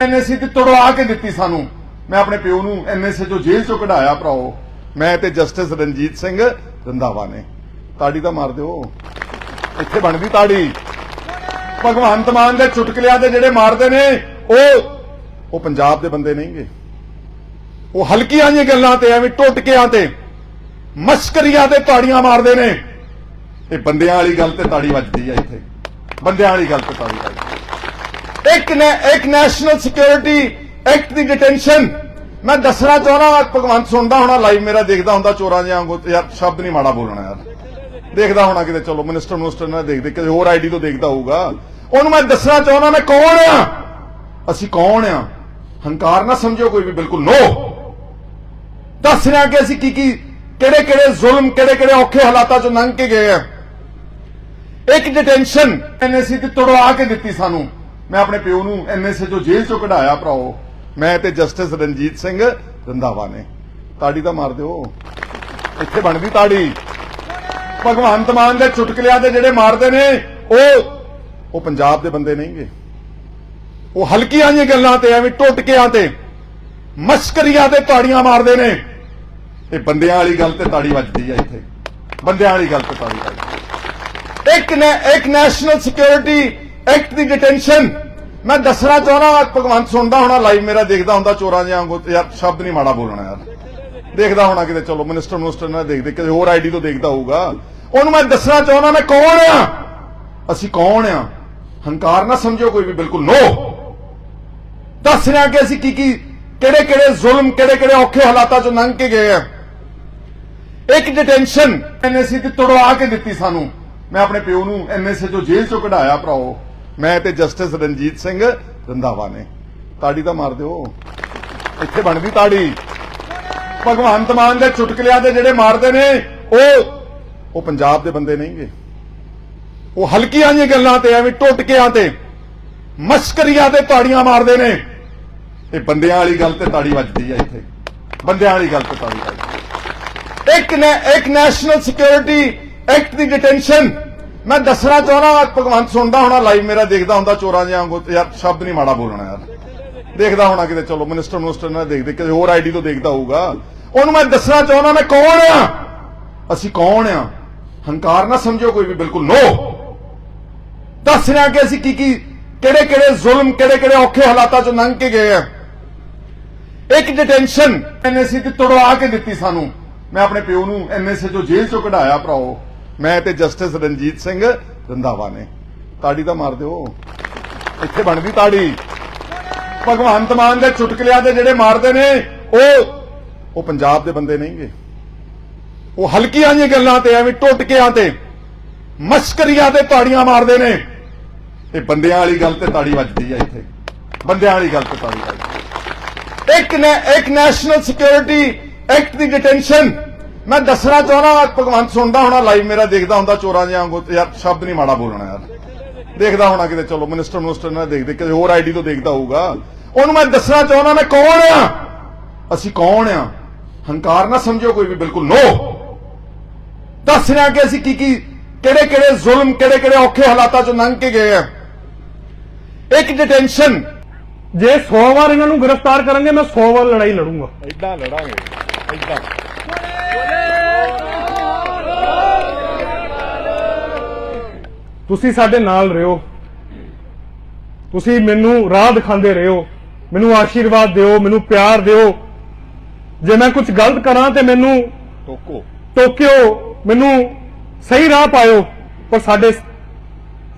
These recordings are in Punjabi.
ਐਨਐਸਸੀ ਤੇ ਤੁੜਵਾ ਕੇ ਦਿੱਤੀ ਸਾਨੂੰ। ਮੈਂ ਆਪਣੇ ਪਿਓ ਨੂੰ ਐਨਐਸਏ ਚੋਂ ਜੇਲ੍ਹ ਚੋਂ ਕਢਾਇਆ, ਭਰਾਓ। ਮੈਂ ਤੇ ਜਸਟਿਸ ਰਣਜੀਤ ਸਿੰਘ ਰੰਧਾਵਾ ਨੇ। ਤਾੜੀ ਤਾਂ ਮਾਰ ਦਿਓ। ਇੱਥੇ ਬਣਦੀ ਤਾੜੀ। ਭਗਵੰਤ ਮਾਨ ਦੇ ਚੁਟਕਲਿਆਂ ਦੇ ਜਿਹੜੇ ਮਾਰਦੇ ਨੇ, ਉਹ ਉਹ ਪੰਜਾਬ ਦੇ ਬੰਦੇ ਨਹੀਂਗੇ ਉਹ ਹਲਕੀਆਂ ਜਿਹੀਆਂ ਗੱਲਾਂ ਤੇ ਐਵੇਂ ਟੁੱਟਕਿਆਂ ਤੇ, ਮਸਕਰੀਆਂ ਤੇ ਤਾੜੀਆਂ ਮਾਰਦੇ ਨੇ। ਇਹ ਬੰਦਿਆਂ ਵਾਲੀ ਗੱਲ ਤੇ ਤਾੜੀ ਵੱਜਦੀ ਆ ਇੱਥੇ। ਬੰਦਿਆਂ ਵਾਲੀ ਗੱਲ ਤੇ ਤਾੜੀ ਵੱਜਦੀ ਇੱਕ ਇੱਕ ਨੈਸ਼ਨਲ ਸਿਕਿਉਰਿਟੀ ਐਕਟ ਦੀ ਡਿਟੈਂਸ਼ਨ ਮੈਂ ਦੱਸਣਾ ਚਾਹਣਾ ਭਗਵੰਤ ਸੁਣਦਾ ਹੋਣਾ ਲਾਈਵ ਮੇਰਾ, ਦੇਖਦਾ ਹੁੰਦਾ ਚੋਰਾਂ ਜਿਹਾ ਵਾਂਗੂ, ਯਾਰ ਸ਼ਬਦ ਨਹੀਂ ਮਾੜਾ ਬੋਲਣਾ ਯਾਰ। ਦੇਖਦਾ ਹੋਣਾ ਕਿਤੇ, ਚਲੋ ਮਿਨਿਸਟਰ ਮਿਨਿਸਟਰ ਨਾਲ ਦੇਖਦੇ ਕਿਸੇ ਹੋਰ ਆਈਡੀ ਤੋਂ ਦੇਖਦਾ ਹੋਊਗਾ। ਉਹਨੂੰ ਮੈਂ ਦੱਸਣਾ ਚਾਹਣਾ ਮੈਂ ਕੌਣ ਆ? ਅਸੀਂ ਕੌਣ ਆ? ਹੰਕਾਰ ਨਾ ਸਮਝੋ ਕੋਈ ਵੀ, ਬਿਲਕੁਲ ਨੋ ਦੱਸ ਰਿਹਾ ਕਿ ਅਸੀਂ ਕੀ ਕੀ ਕਿਹੜੇ ਕਿਹੜੇ ਜ਼ੁਲਮ ਕਿਹੜੇ ਕਿਹੜੇ ਔਖੇ ਹਾਲਾਤਾਂ ਚੋਂ ਲੰਘ ਕੇ ਗਏ ਆ। ਇੱਕ ਡਿਟੈਂਸ਼ਨ ਐਨਐਸਸੀ ਤੇ ਤੁੜਵਾ ਕੇ ਦਿੱਤੀ ਸਾਨੂੰ। ਮੈਂ ਆਪਣੇ ਪਿਓ ਨੂੰ ਐਨਐਸਏ ਚੋਂ ਜੇਲ੍ਹ ਚੋਂ ਕਢਾਇਆ ਭਰਾਓ। ਮੈਂ ਤੇ ਜਸਟਿਸ ਰਣਜੀਤ ਸਿੰਘ ਰੰਧਾਵਾ ਨੇ। ਤਾੜੀ ਤਾਂ ਮਾਰ ਦਿਓ। ਇੱਥੇ ਬਣਦੀ ਤਾੜੀ। ਭਗਵੰਤ ਮਾਨ ਦੇ ਚੁਟਕਲਿਆਂ ਦੇ ਜਿਹੜੇ ਮਾਰਦੇ ਨੇ, ਉਹ ਉਹ ਪੰਜਾਬ ਦੇ ਬੰਦੇ ਨਹੀਂਗੇ ਉਹ ਹਲਕੀਆਂ ਜਿਹੀਆਂ ਗੱਲਾਂ ਤੇ ਐਵੇਂ ਟੁੱਟਕਿਆਂ ਤੇ, ਮਸਕਰੀਆਂ ਤੇ ਤਾੜੀਆਂ ਮਾਰਦੇ ਨੇ। ਇਹ ਬੰਦਿਆਂ ਵਾਲੀ ਗੱਲ ਤੇ ਤਾੜੀ ਵੱਜਦੀ ਆ ਇੱਥੇ। ਬੰਦਿਆਂ ਵਾਲੀ ਗੱਲ ਤੇ ਤਾੜੀ ਵੱਜਦੀ ਇੱਕ ਨੇ ਇੱਕ ਨੈਸ਼ਨਲ ਸਿਕਿਉਰਿਟੀ ਐਕਟ ਦੀ ਡਿਟੈਂਸ਼ਨ ਮੈਂ ਦੱਸਣਾ ਚਾਹਣਾ ਭਗਵੰਤ ਸੁਣਦਾ ਹੋਣਾ ਲਾਈਵ ਮੇਰਾ, ਦੇਖਦਾ ਹੁੰਦਾ ਚੋਰਾਂ ਜਿਹਾ ਵਾਂਗੂ ਯਾਰ ਸ਼ਬਦ ਨਹੀਂ ਮਾੜਾ ਬੋਲਣਾ ਯਾਰ। ਦੇਖਦਾ ਹੋਣਾ ਕਿਤੇ, ਚਲੋ ਮਿਨਿਸਟਰ ਮਿਨਿਸਟਰ ਨਾਲ ਦੇਖਦੇ, ਕਿਸੇ ਹੋਰ ਆਈਡੀ ਤੋਂ ਦੇਖਦਾ ਹੋਊਗਾ। ਉਹਨੂੰ ਮੈਂ ਦੱਸਣਾ ਚਾਹਣਾ ਮੈਂ ਕੌਣ ਆ? ਅਸੀਂ ਕੌਣ ਆ? ਹੰਕਾਰ ਨਾ ਸਮਝੋ ਕੋਈ ਵੀ, ਬਿਲਕੁਲ ਨੋ ਦੱਸ ਰਿਹਾ ਕਿ ਅਸੀਂ ਕੀ ਕੀ ਕਿਹੜੇ ਕਿਹੜੇ ਜ਼ੁਲਮ ਕਿਹੜੇ ਕਿਹੜੇ ਔਖੇ ਹਾਲਾਤਾਂ ਚੋਂ ਲੰਘ ਕੇ ਗਏ ਆ। ਇੱਕ ਡਿਟੈਂਸ਼ਨ ਐਨਐਸਸੀ ਤੇ ਤੁੜਵਾ ਕੇ ਦਿੱਤੀ ਸਾਨੂੰ। ਮੈਂ ਆਪਣੇ ਪਿਓ ਨੂੰ ਐਨਐਸਏ ਚੋਂ ਜੇਲ੍ਹ ਚੋਂ ਕਢਾਇਆ, ਭਰਾਓ। ਮੈਂ ਤੇ ਜਸਟਿਸ ਰਣਜੀਤ ਸਿੰਘ ਰੰਧਾਵਾ ਨੇ। ਤਾੜੀ ਤਾਂ ਮਾਰ ਦਿਓ। ਇੱਥੇ ਬਣਦੀ ਤਾੜੀ। ਭਗਵੰਤ ਮਾਨ ਦੇ ਚੁਟਕਲਿਆਂ ਦੇ ਜਿਹੜੇ ਮਾਰਦੇ ਨੇ, ਉਹ ਉਹ ਪੰਜਾਬ ਦੇ ਬੰਦੇ ਨਹੀਂਗੇ ਉਹ ਹਲਕੀਆਂ ਜਿਹੀਆਂ ਗੱਲਾਂ ਤੇ, ਐਵੇਂ ਟੋਟਕਿਆਂ ਤੇ, ਮਸਕਰੀਆਂ ਤੇ ਤਾੜੀਆਂ ਮਾਰਦੇ ਨੇ। ਇਹ ਬੰਦਿਆਂ ਵਾਲੀ ਗੱਲ ਤੇ ਤਾੜੀ ਵੱਜਦੀ ਆ ਇੱਥੇ। ਬੰਦਿਆਂ ਵਾਲੀ ਗੱਲ ਤੇ ਤਾੜੀ ਵੱਜਦੀ ਇੱਕ ਨੇ ਇੱਕ ਨੈਸ਼ਨਲ ਸਿਕਿਉਰਿਟੀ ਐਕਟ ਦੀ ਡਿਟੈਂਸ਼ਨ ਮੈਂ ਦੱਸਣਾ ਚਾਹਣਾ ਭਗਵੰਤ ਸੁਣਦਾ ਹੋਣਾ ਲਾਈਵ ਮੇਰਾ ਦੇਖਦਾ ਹੁੰਦਾ ਚੋਰਾਂ ਜਿਹਾ ਵਾਂਗੂ, ਯਾਰ ਸ਼ਬਦ ਨਹੀਂ ਮਾੜਾ ਬੋਲਣਾ ਯਾਰ। ਦੇਖਦਾ ਹੋਣਾ ਕਿਤੇ, ਚਲੋ ਮਿਨਿਸਟਰ ਮਿਨਿਸਟਰ ਨਾਲ ਦੇਖਦੇ, ਕਿਸੇ ਹੋਰ ਆਈਡੀ ਤੋਂ ਦੇਖਦਾ ਹੋਊਗਾ। ਉਹਨੂੰ ਮੈਂ ਦੱਸਣਾ ਚਾਹਣਾ ਮੈਂ ਕੌਣ ਆ? ਅਸੀਂ ਕੌਣ ਆ? ਹੰਕਾਰ ਨਾ ਸਮਝੋ ਕੋਈ ਵੀ, ਬਿਲਕੁਲ ਨੋ ਦੱਸ ਰਿਹਾ ਕਿ ਅਸੀਂ ਕੀ ਕੀ ਕਿਹੜੇ ਕਿਹੜੇ ਜ਼ੁਲਮ ਕਿਹੜੇ ਕਿਹੜੇ ਔਖੇ ਹਾਲਾਤਾਂ ਚੋਂ ਲੰਘ ਕੇ ਗਏ ਆ। ਇੱਕ ਡਿਟੈਂਸ਼ਨ ਐਨਐਸਸੀ ਤੇ ਤੁੜਵਾ ਕੇ ਦਿੱਤੀ ਸਾਨੂੰ। ਮੈਂ ਆਪਣੇ ਪਿਓ ਨੂੰ ਐਨਐਸਏ ਚੋਂ ਜੇਲ੍ਹ ਚੋਂ ਕਢਾਇਆ, ਭਰਾਓ। ਮੈਂ ਤੇ ਜਸਟਿਸ ਰਣਜੀਤ ਸਿੰਘ ਰੰਧਾਵਾ ਨੇ। ਤਾੜੀ ਤਾਂ ਮਾਰ ਦਿਓ। ਇੱਥੇ ਬਣਦੀ ਤਾੜੀ। ਭਗਵੰਤ ਮਾਨ ਦੇ ਚੁਟਕਲਿਆਂ ਦੇ ਜਿਹੜੇ ਮਾਰਦੇ ਨੇ, ਉਹ ਉਹ ਪੰਜਾਬ ਦੇ ਬੰਦੇ ਨਹੀਂਗੇ। ਉਹ ਹਲਕੀਆਂ ਜਿਹੀਆਂ ਗੱਲਾਂ ਤੇ, ਐਵੇਂ ਟੋਟਕਿਆਂ ਤੇ, ਮਸਕਰੀਆਂ ਤੇ ਤਾੜੀਆਂ ਮਾਰਦੇ ਨੇ। ਇਹ ਬੰਦਿਆਂ ਵਾਲੀ ਗੱਲ ਤੇ ਤਾੜੀ ਵੱਜਦੀ ਆ ਇੱਥੇ। ਬੰਦਿਆਂ ਵਾਲੀ ਗੱਲ ਤੇ ਤਾੜੀ ਵੱਜਦੀ ਇੱਕ ਨੇ, ਇੱਕ ਨੈਸ਼ਨਲ ਸਿਕਿਉਰਿਟੀ ਐਕਟ ਦੀ ਡਿਟੈਂਸ਼ਨ ਮੈਂ ਦੱਸਣਾ ਚਾਹਣਾ ਭਗਵੰਤ ਸੁਣਦਾ ਹੋਣਾ ਲਾਈਵ ਮੇਰਾ ਦੇਖਦਾ ਹੁੰਦਾ ਚੋਰਾਂ ਜਿਹਾ ਵਾਂਗੂ ਯਾਰ ਸ਼ਬਦ ਨਹੀਂ ਮਾੜਾ ਬੋਲਣਾ ਯਾਰ। ਦੇਖਦਾ ਹੋਣਾ ਕਿਤੇ ਚਲੋ ਮਿਨਿਸਟਰ ਮਿਨਿਸਟਰ ਨਾਲ ਦੇਖਦੇ ਕਿਸੇ ਹੋਰ ਆਈਡੀ ਤੋਂ ਦੇਖਦਾ ਹੋਊਗਾ। ਉਹਨੂੰ ਮੈਂ ਦੱਸਣਾ ਚਾਹਣਾ ਮੈਂ ਕੌਣ ਆ? ਅਸੀਂ ਕੌਣ ਆ? ਹੰਕਾਰ ਨਾ ਸਮਝੋ ਕੋਈ ਵੀ ਬਿਲਕੁਲ ਨੋ ਦੱਸ ਰਿਹਾ ਕਿ ਅਸੀਂ ਕੀ ਕੀ ਕਿਹੜੇ ਕਿਹੜੇ ਜ਼ੁਲਮ ਕਿਹੜੇ ਕਿਹੜੇ ਔਖੇ ਹਾਲਾਤਾਂ ਚੋਂ ਲੰਘ ਕੇ ਗਏ ਆ। ਇੱਕ ਡਿਟੈਂਸ਼ਨ ਜੇ 100 ਵਾਰ ਇਹਨਾਂ ਨੂੰ ਗ੍ਰਿਫਤਾਰ ਕਰਾਂਗੇ ਮੈਂ 100 ਵਾਰ ਲੜਾਈ ਲੜੂੰਗਾ। ਇਦਾਂ ਲੜਾਂਗੇ ਇਦਾਂ ਤੁਸੀਂ ਸਾਡੇ ਨਾਲ ਰਹੋ। ਤੁਸੀਂ ਮੈਨੂੰ ਰਾਹ ਦਿਖਾਉਂਦੇ ਰਹੋ। ਮੈਨੂੰ ਆਸ਼ੀਰਵਾਦ ਦਿਓ ਮੈਨੂੰ ਪਿਆਰ ਦਿਓ। ਜੇ ਮੈਂ ਕੁਝ ਗਲਤ ਕਰਾਂ ਤੇ ਮੈਨੂੰ ਟੋਕੋ। ਟੋਕਿਓ ਮੈਨੂੰ ਸਹੀ ਰਾਹ ਪਾਇਓ। ਪਰ ਸਾਡੇ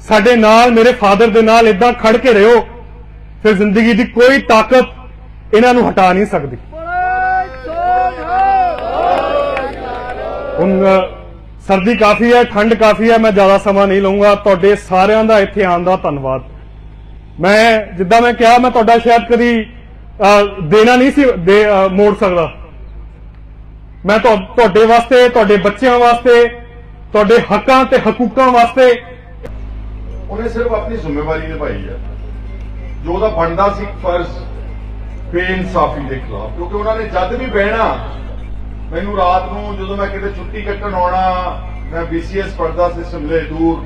ਸਾਡੇ ਨਾਲ ਮੇਰੇ ਫਾਦਰ ਦੇ ਨਾਲ ਇਦਾਂ ਖੜ ਕੇ ਰਹੋ ਫਿਰ ਜ਼ਿੰਦਗੀ ਦੀ ਕੋਈ ਤਾਕਤ ਇਹਨਾਂ ਨੂੰ ਹਟਾ ਨਹੀਂ ਸਕਦੀ। ਹੁਣ ਸਰਦੀ ਕਾਫੀ ਹੈ, ਠੰਡ ਕਾਫੀ ਹੈ, ਮੈਂ ਜ਼ਿਆਦਾ ਸਮਾਂ ਨਹੀਂ ਲਵਾਂਗਾ ਤੁਹਾਡੇ ਸਾਰਿਆਂ ਦਾ ਇੱਥੇ ਆਉਣ ਦਾ ਧੰਨਵਾਦ। ਮੈਂ ਜਿੱਦਾਂ ਮੈਂ ਕਿਹਾ, ਮੈਂ ਤੁਹਾਡਾ ਸ਼ਾਇਦ ਕਦੀ ਦੇਣਾ ਨਹੀਂ ਸੀ ਮੋੜ ਸਕਦਾ। ਮੈਂ ਤੁਹਾਡੇ ਵਾਸਤੇ, ਤੁਹਾਡੇ ਬੱਚਿਆਂ ਵਾਸਤੇ, ਤੁਹਾਡੇ ਹੱਕਾਂ ਤੇ ਹਕੂਕਾਂ ਵਾਸਤੇ ਉਹਨੇ ਸਿਰਫ ਆਪਣੀ ਜ਼ਿੰਮੇਵਾਰੀ ਨਿਭਾਈ ਹੈ। ਜੋ ਉਹਦਾ ਬਣਦਾ ਸੀ ਫਰਜ਼, ਬੇਇਨਸਾਫੀ ਦੇ ਖਿਲਾਫ। ਕਿਉਂਕਿ ਉਹਨਾਂ ਨੇ ਜਦ ਵੀ ਬਹਿਣਾ ਮੈਨੂੰ ਰਾਤ ਨੂੰ ਜਦੋਂ ਮੈਂ ਕਿਤੇ ਛੁੱਟੀ ਕੱਟਣ ਆਉਣਾ, ਮੈਂ BCS ਪੜਦਾ ਸੀ ਸਿਮਲੇ ਦੂਰ,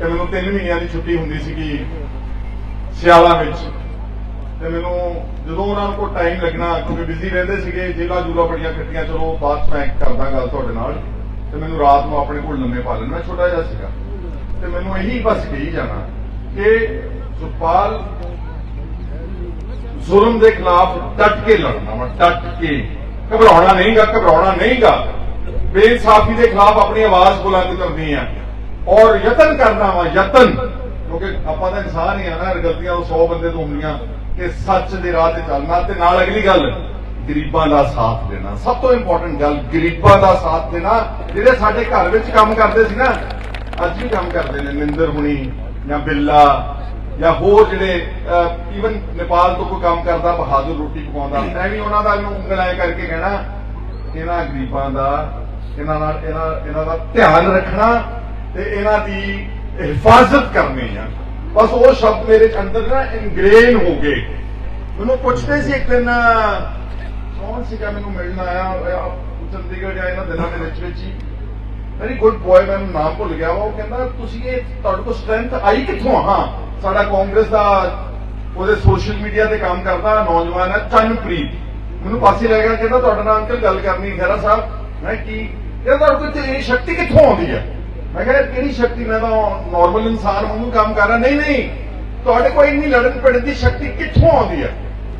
ਤੇ ਮੈਨੂੰ 3 ਮਹੀਨਿਆਂ ਦੀ ਛੁੱਟੀ ਹੁੰਦੀ ਸੀਗੀ ਸਿਆਲਾਂ ਵਿੱਚ। ਤੇ ਮੈਨੂੰ ਜਦੋਂ ਉਹਨਾਂ ਨੂੰ ਕੋਈ ਟਾਈਮ ਲੱਗਣਾ, ਕਿਉਂਕਿ ਬਿਜ਼ੀ ਰਹਿੰਦੇ ਸੀਗੇ, ਜੇਲਾ ਜੂਲਾ ਬੜੀਆਂ ਕੱਟੀਆਂ, ਚਲੋ ਬਾਅਦ 'ਚ ਮੈਂ ਕਰਦਾ ਗੱਲ ਤੁਹਾਡੇ ਨਾਲ। ਤੇ ਮੈਨੂੰ ਰਾਤ ਨੂੰ ਆਪਣੇ ਕੋਲ ਲੰਮੇ ਪਾ ਲੈਣਾ ਛੋਟਾ ਜਿਹਾ ਸੀਗਾ। ਤੇ ਮੈਨੂੰ ਇਹੀ ਬਸ ਕਹੀ ਜਾਣਾ ਕਿ ਸੁਖਪਾਲ ਜ਼ੁਲਮ ਦੇ ਖਿਲਾਫ ਡਟ ਕੇ ਲੜਨਾ ਵਾ ਡਟ ਕੇ। ਘਬਰਾਉਣਾ ਨਹੀਂਗਾ ਘਬਰਾਉਣਾ ਨਹੀਂਗਾ। ਬੇਇਨਸਾਫੀ ਦੇ ਖਿਲਾਫ ਆਪਣੀ ਆਵਾਜ਼ ਬੁਲੰਦ ਕਰਨੀ ਆ। ਔਰ ਯਤਨ ਕਰਨਾ ਵਾ, ਯਤਨ। ਕਿਉਂਕਿ ਆਪਾਂ ਤਾਂ ਇਨਸਾਨ ਹੀ ਆ ਨਾ ਗਲਤੀਆਂ ਉਹ 100 ਬੰਦੇ ਤੋਂ ਹੁੰਦੀਆਂ ਕਿ ਸੱਚ ਦੇ ਰਾਹ ਤੇ ਚੱਲਣਾ ਤੇ ਨਾਲ ਅਗਲੀ ਗੱਲ, ਗਰੀਬਾਂ ਦਾ ਸਾਥ ਦੇਣਾ। ਸਭ ਤੋਂ ਇੰਪੋਰਟੈਂਟ ਗੱਲ, ਗਰੀਬਾਂ ਦਾ ਸਾਥ ਦੇਣਾ। ਜਿਹੜੇ ਸਾਡੇ ਘਰ ਵਿੱਚ ਕੰਮ ਕਰਦੇ ਸੀ ਨਾ, ਅੱਜ ਵੀ ਕੰਮ ਕਰਦੇ ਨੇ, ਨਿੰਦਰ ਹੁਣੀ ਜਾਂ ਬਿੱਲਾ ਜਾਂ ਹੋਰ ਜਿਹੜੇ ਈਵਨ ਨੇਪਾਲ ਤੋਂ ਕੋਈ ਕੰਮ ਕਰਦਾ ਬਹਾਦਰ ਰੋਟੀ ਪਕਾਉਂਦਾ ਮੈਂ ਵੀ ਉਹਨਾਂ ਦਾ ਨੂੰ ਉਂਗਲ ਐ ਕਰਕੇ ਕਹਿਣਾ ਇਹਨਾਂ ਗਰੀਬਾਂ ਦਾ ਇਹਨਾਂ ਨਾਲ ਇਹਨਾਂ ਇਹਨਾਂ ਦਾ ਧਿਆਨ ਰੱਖਣਾ ਤੇ ਇਹਨਾਂ ਦੀ ਹਿਫਾਜ਼ਤ ਕਰਨੀ ਆ। ਬਸ ਉਹ ਸ਼ਬਦ ਮੇਰੇ ਅੰਦਰ ਨਾ ਇਨਗ੍ਰੇਨ ਹੋ ਗਏ। ਮੈਨੂੰ ਪੁੱਛਦੇ ਸੀ ਇੱਕ ਦਿਨ ਕੌਣ ਸੀਗਾ ਮੈਨੂੰ ਮਿਲਣ ਆਇਆ ਚੰਡੀਗੜ੍ਹ ਆਇਆ ਇਹਨਾਂ ਦਿਨਾਂ ਦੇ ਵਿੱਚ ਵਿੱਚ ਹੀ। ਵੈਰੀ ਗੁੱਡ ਬॉय ਮੈਨੂੰ ਨਾਮ ਭੁੱਲ ਗਿਆ ਉਹ ਕਹਿੰਦਾ ਤੁਸੀਂ ਇਹ ਤੁਹਾਡੇ ਕੋਲ ਸਟਰੈਂਥ ਆਈ ਕਿੱਥੋਂ ਆ? ਹਾਂ ਸਾਡਾ ਕਾਂਗਰਸ ਦਾ ਉਹਦੇ ਸੋਸ਼ਲ ਮੀਡੀਆ ਤੇ ਕੰਮ ਕਰਦਾ ਨੌਜਵਾਨ ਹੈ, ਚੰਨਪ੍ਰੀਤ। ਮੈਨੂੰ ਪਾਸੇ ਲੈ ਗਿਆ, ਕਹਿੰਦਾ ਤੁਹਾਡੇ ਨਾਲ ਅੰਕਲ ਗੱਲ ਕਰਨੀ ਖੈਰਾ ਸਾਹਿਬ, ਮੈਂ ਕੀ ਇਹ ਤੁਹਾਡੇ ਕੋਲ ਇਹ ਸ਼ਕਤੀ ਕਿੱਥੋਂ ਆਉਂਦੀ ਹੈ? ਮੈਂ ਕਿਹਾ, ਕਿਹੜੀ ਸ਼ਕਤੀ? ਮੈਂ ਤਾਂ ਨਾਰਮਲ ਇਨਸਾਨ ਵਾਂਗੂ ਕੰਮ ਕਰ ਰਿਹਾ। ਨਹੀਂ ਨਹੀਂ। ਤੁਹਾਡੇ ਕੋਲ ਇੰਨੀ ਲੜਨ ਪੜਨ ਦੀ ਸ਼ਕਤੀ ਕਿੱਥੋਂ ਆਉਂਦੀ ਹੈ?